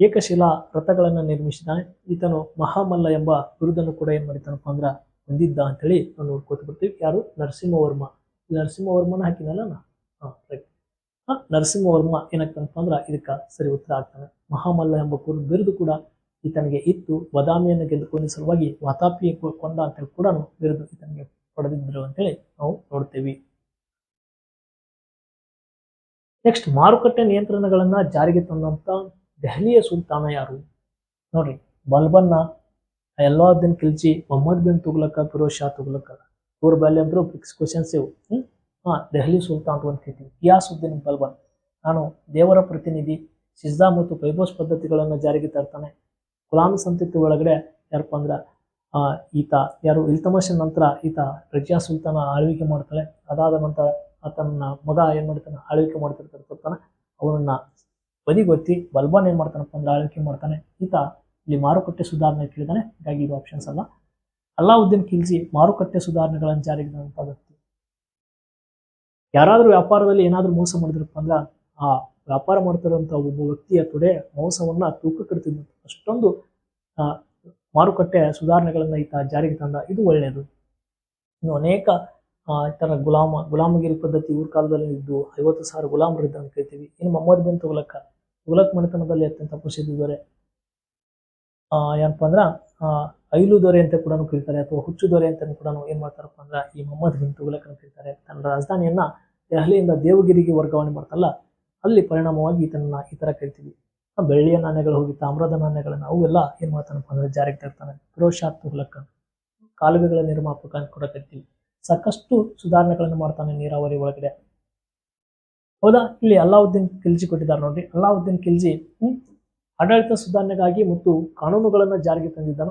ಏಕಶಿಲಾ ರಥಗಳನ್ನು ನಿರ್ಮಿಸಿದ್ದಾನೆ. ಈತನು ಮಹಾಮಲ್ಲ ಎಂಬ ಬಿರುದನ್ನು ಕೂಡ ಏನು ಮಾಡಿದ್ದಾನಪ್ಪ ಅಂದ್ರೆ ಹೊಂದಿದ್ದ ಅಂತೇಳಿ ನಾವು ನೋಡ್ಕೋತ ಬರ್ತೀವಿ. ಯಾರು? ನರಸಿಂಹವರ್ಮ. ನರಸಿಂಹವರ್ಮನ ಹಾಕಿನಲ್ಲ ನಾ ಹಾಂ ರೈಟ್ ನರಸಿಂಹವರ್ಮ ಏನಕ್ಕಂತಂದ್ರೆ ಇದಕ್ಕ ಸರಿ ಉತ್ತರ ಆಗ್ತಾನೆ ಮಹಾಮಲ್ಲ ಎಂಬ ಕುರು ಬಿರುದು ಕೂಡ ಈತನಿಗೆ ಇತ್ತು. ಬದಾಮಿಯನ್ನು ಗೆದ್ದುಕೊಂಡ ಸಲುವಾಗಿ ವಾತಾಪಿ ಕೊಂಡ ಅಂತೇಳಿ ಕೂಡ ಬಿರುದು ಈತನಿಗೆ ಪಡೆದಿದ್ದರು ಅಂತೇಳಿ ನಾವು ನೋಡ್ತೇವೆ. ನೆಕ್ಸ್ಟ್ ಮಾರುಕಟ್ಟೆ ನಿಯಂತ್ರಣಗಳನ್ನ ಜಾರಿಗೆ ತಂದಂತ ದೆಹಲಿಯ ಸುಲ್ತಾನ ಯಾರು? ನೋಡ್ರಿ, ಬಲ್ಬನ್ನ ಎಲ್ಲಾದ್ದೀನ್ ಖಿಲ್ಜಿ ಮೊಹಮ್ಮದ್ ಬಿನ್ ತುಗ್ಲಕ, ಫಿರೋಜ್ ಶಾ ತುಗ್ಲಕ ಇವ್ರ ಫಿಕ್ಸ್ ಕ್ವಶನ್ಸ್ ಇವು. ದೆಹಲಿ ಸುಲ್ತಾನ್ ಅಂತ ಇತಿಹಾಸ ಗಿಯಾಸುದ್ದೀನ್ ಬಲ್ಬನ್ ನಾನು ದೇವರ ಪ್ರತಿನಿಧಿ ಸಿಜ್ದಾ ಮತ್ತು ಪೈಬೋಸ್ ಪದ್ಧತಿಗಳನ್ನು ಜಾರಿಗೆ ತರ್ತಾನೆ. ಗುಲಾಮಿ ಸಂತತಿ ಒಳಗಡೆ ಯಾರಪ್ಪ ಅಂದ್ರೆ ಈತ, ಯಾರು ಇಲ್ತಮಶ ನಂತರ ಈತ ರಜಿಯಾ ಸುಲ್ತಾನ ಆಳ್ವಿಕೆ ಮಾಡ್ತಾಳೆ. ಅದಾದ ನಂತರ ಆತನ ಮಗ ಏನು ಮಾಡ್ತಾನೆ, ಆಳ್ವಿಕೆ ಮಾಡ್ತಿರ್ತಿರ್ತಾನೆ ಅವನನ್ನ ಬದಿಗೊತ್ತಿ ಬಲ್ಬನ್ ಏನು ಮಾಡ್ತಾನಪ್ಪ ಅಂದ್ರೆ, ಆಳ್ವಿಕೆ ಮಾಡ್ತಾನೆ. ಈತ ಇಲ್ಲಿ ಮಾರುಕಟ್ಟೆ ಸುಧಾರಣೆ ಕೇಳಿದಾನೆ ಹೀಗಾಗಿ ಇದು ಆಪ್ಷನ್ಸ್ ಅಲ್ಲ. ಅಲ್ಲಾವುದ್ದೀನ್ ಖಿಲ್ಜಿ ಮಾರುಕಟ್ಟೆ ಸುಧಾರಣೆಗಳನ್ನು ಜಾರಿಗೆ ಯಾರಾದ್ರೂ ವ್ಯಾಪಾರದಲ್ಲಿ ಏನಾದರೂ ಮೋಸ ಮಾಡಿದ್ರಪ್ಪ ಅಂದ್ರ ಆ ವ್ಯಾಪಾರ ಮಾಡ್ತಿರುವಂತಹ ಒಬ್ಬ ವ್ಯಕ್ತಿಯ ತೊಡೆ ಮೋಸವನ್ನ ತೂಕ ಕಟ್ತಿದ್ದ ಅಷ್ಟೊಂದು ಮಾರುಕಟ್ಟೆ ಸುಧಾರಣೆಗಳನ್ನ ಈತ ಜಾರಿಗೆ ತಂದ. ಇದು ಒಳ್ಳೆಯದು ಇನ್ನು ಅನೇಕ ಇತರ ಗುಲಾಮ, ಗುಲಾಮಗಿರಿ ಪದ್ಧತಿ ಇವ್ರ ಕಾಲದಲ್ಲಿ ಇದ್ದು ಐವತ್ತು ಸಾವಿರ ಗುಲಾಮರಿದ್ದ ಅಂತ ಕರಿತೀವಿ ಇನ್ನು ಮೊಹಮ್ಮದ್ ಬಿನ್ ತುಗಲಕ್ಕ ತುಗಲಕ್ ಮನೆತನದಲ್ಲಿ ಅತ್ಯಂತ ಪ್ರಸಿದ್ಧ ಏನಪ್ಪ ಅಂದ್ರೆ ಐಲು ದೊರೆ ಅಂತ ಕೂಡ ಕರೀತಾರೆ, ಅಥವಾ ಹುಚ್ಚು ದೊರೆ ಅಂತ ಕೂಡ ಏನು ಮಾಡ್ತಾರಪ್ಪ ಅಂದ್ರೆ, ಈ ಮೊಹಮ್ಮದ್ ಬಿನ್ ಅಂತ ಕರೀತಾರೆ. ತನ್ನ ರಾಜಧಾನಿಯನ್ನ ದೆಹಲಿಯಿಂದ ದೇವಗಿರಿಗೆ ವರ್ಗಾವಣೆ ಮಾಡ್ತಲ್ಲ, ಅಲ್ಲಿ ಪರಿಣಾಮವಾಗಿ ಇದನ್ನ ಈ ಥರ ಕರಿತೀವಿ. ಬೆಳ್ಳಿಯ ನಾಣ್ಯಗಳು ಹೋಗಿ, ತಾಮ್ರದ ನಾಣ್ಯಗಳನ್ನ ಅವೆಲ್ಲ ಏನು ಮಾಡ್ತಾನಪ್ಪ ಅಂದ್ರೆ ಜಾರಿಗೆ ತರ್ತಾನೆ. ಫಿರೋಜ್ ಶಾ ಕಾಲುವೆಗಳ ನಿರ್ಮಾಪಕ ಅಂತ ಕೂಡ ಕರಿತೀವಿ. ಸಾಕಷ್ಟು ಸುಧಾರಣೆಗಳನ್ನು ಮಾಡ್ತಾನೆ ನೀರಾವರಿ ಒಳಗಡೆ. ಹೌದಾ? ಇಲ್ಲಿ ಅಲ್ಲಾವುದ್ದೀನ್ ಖಿಲ್ಜಿ ಕೊಟ್ಟಿದ್ದಾರೆ ನೋಡ್ರಿ. ಅಲ್ಲಾವುದ್ದೀನ್ ಖಿಲ್ಜಿ ಆಡಳಿತ ಸುಧಾರಣೆಗಾಗಿ ಮತ್ತು ಕಾನೂನುಗಳನ್ನು ಜಾರಿಗೆ ತಂದಿದ್ದನು.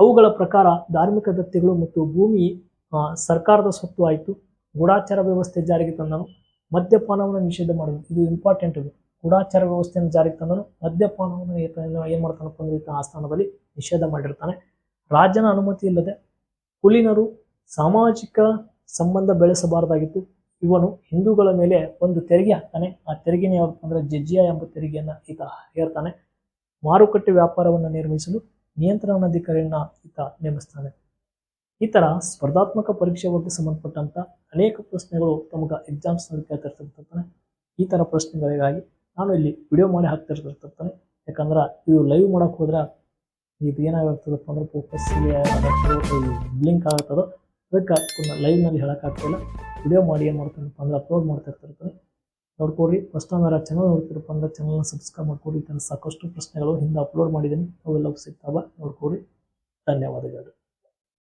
ಅವುಗಳ ಪ್ರಕಾರ ಧಾರ್ಮಿಕ ದತ್ತಿಗಳು ಮತ್ತು ಭೂಮಿ ಸರ್ಕಾರದ ಸ್ವತ್ತು ಆಯಿತು. ಗೂಢಾಚಾರ ವ್ಯವಸ್ಥೆ ಜಾರಿಗೆ ತಂದನು. ಮದ್ಯಪಾನವನ್ನು ನಿಷೇಧ ಮಾಡಿದನು. ಇದು ಇಂಪಾರ್ಟೆಂಟ್ ಇದು. ಗೂಢಾಚಾರ ವ್ಯವಸ್ಥೆಯನ್ನು ಜಾರಿಗೆ ತಂದನು. ಮದ್ಯಪಾನವನ್ನು ಏನು- ಮಾಡ್ತಾನಪ್ಪ ಅಂದ್ರೆ ಸ್ಥಾನದಲ್ಲಿ ಆಸ್ಥಾನದಲ್ಲಿ ನಿಷೇಧ ಮಾಡಿರ್ತಾನೆ. ರಾಜನ ಅನುಮತಿ ಇಲ್ಲದೆ ಕುಲೀನರು ಸಾಮಾಜಿಕ ಸಂಬಂಧ ಬೆಳೆಸಬಾರದಾಗಿತ್ತು. ಇವನು ಹಿಂದೂಗಳ ಮೇಲೆ ಒಂದು ತೆರಿಗೆ ಹಾಕ್ತಾನೆ. ಆ ತೆರಿಗೆನೇ ಯಾವಪ್ಪ ಅಂದ್ರೆ ಜಜ್ಜಿಯಾ ಎಂಬ ತೆರಿಗೆಯನ್ನ ಈತ ಹೇರ್ತಾನೆ. ಮಾರುಕಟ್ಟೆ ವ್ಯಾಪಾರವನ್ನು ನಿರ್ಮಿಸಲು ನಿಯಂತ್ರಣಾಧಿಕಾರಿಯನ್ನ ಈತ ನೇಮಿಸ್ತಾನೆ. ಈ ತರ ಸ್ಪರ್ಧಾತ್ಮಕ ಪರೀಕ್ಷೆ ಬಗ್ಗೆ ಸಂಬಂಧಪಟ್ಟಂತ ಅನೇಕ ಪ್ರಶ್ನೆಗಳು ತಮಗ ಎಕ್ಸಾಮ್ಸ್ನಲ್ಲಿ ಕೇಳ್ತಿರ್ತಿರ್ತಾನೆ ಈ ತರ ಪ್ರಶ್ನೆಗಳಿಗಾಗಿ ನಾನು ಇಲ್ಲಿ ವಿಡಿಯೋ ಮಾಡಿ ಹಾಕ್ತಿರ್ತಿರ್ತಾನೆ ಯಾಕಂದ್ರೆ ಇದು ಲೈವ್ ಮಾಡಕ್ ಹೋದ್ರೆ ಇದು ಏನಾಗಿರ್ತದಪ್ಪ ಅಂದ್ರೆ ಫೋಕಸ್ ಬ್ಲಿಂಕ್ ಆಗ್ತದೋ ಅದಕ್ಕೆ ಲೈವ್ನಲ್ಲಿ ಹೇಳೋಕ್ಕಾಗ್ತಿಲ್ಲ ವಿಡಿಯೋ ಮಾಡಿ ಏನು ಮಾಡ್ತೀನಪ್ಪ ಅಂದ್ರೆ ಅಪ್ಲೋಡ್ ಮಾಡ್ತಾ ಇರ್ತಿರ್ತೀನಿ ನೋಡ್ಕೊರಿ ಫಸ್ಟ್ ಟೈಮ್ ಚಾನಲ್ ನೋಡ್ತಿರಪ್ಪ ಅಂದ್ರೆ ಚಾನಲ್ನ ಸಬ್ಸ್ಕ್ರೈಬ್ ಮಾಡ್ಕೊಡಿ ಈ ಸಾಕಷ್ಟು ಪ್ರಶ್ನೆಗಳು ಹಿಂದೆ ಅಪ್ಲೋಡ್ ಮಾಡಿದ್ದೀನಿ. ಅವೆಲ್ಲವೂ ಸಿಗ್ತಾವ. ನೋಡ್ಕೊಡ್ರಿ ಧನ್ಯವಾದಗಳು.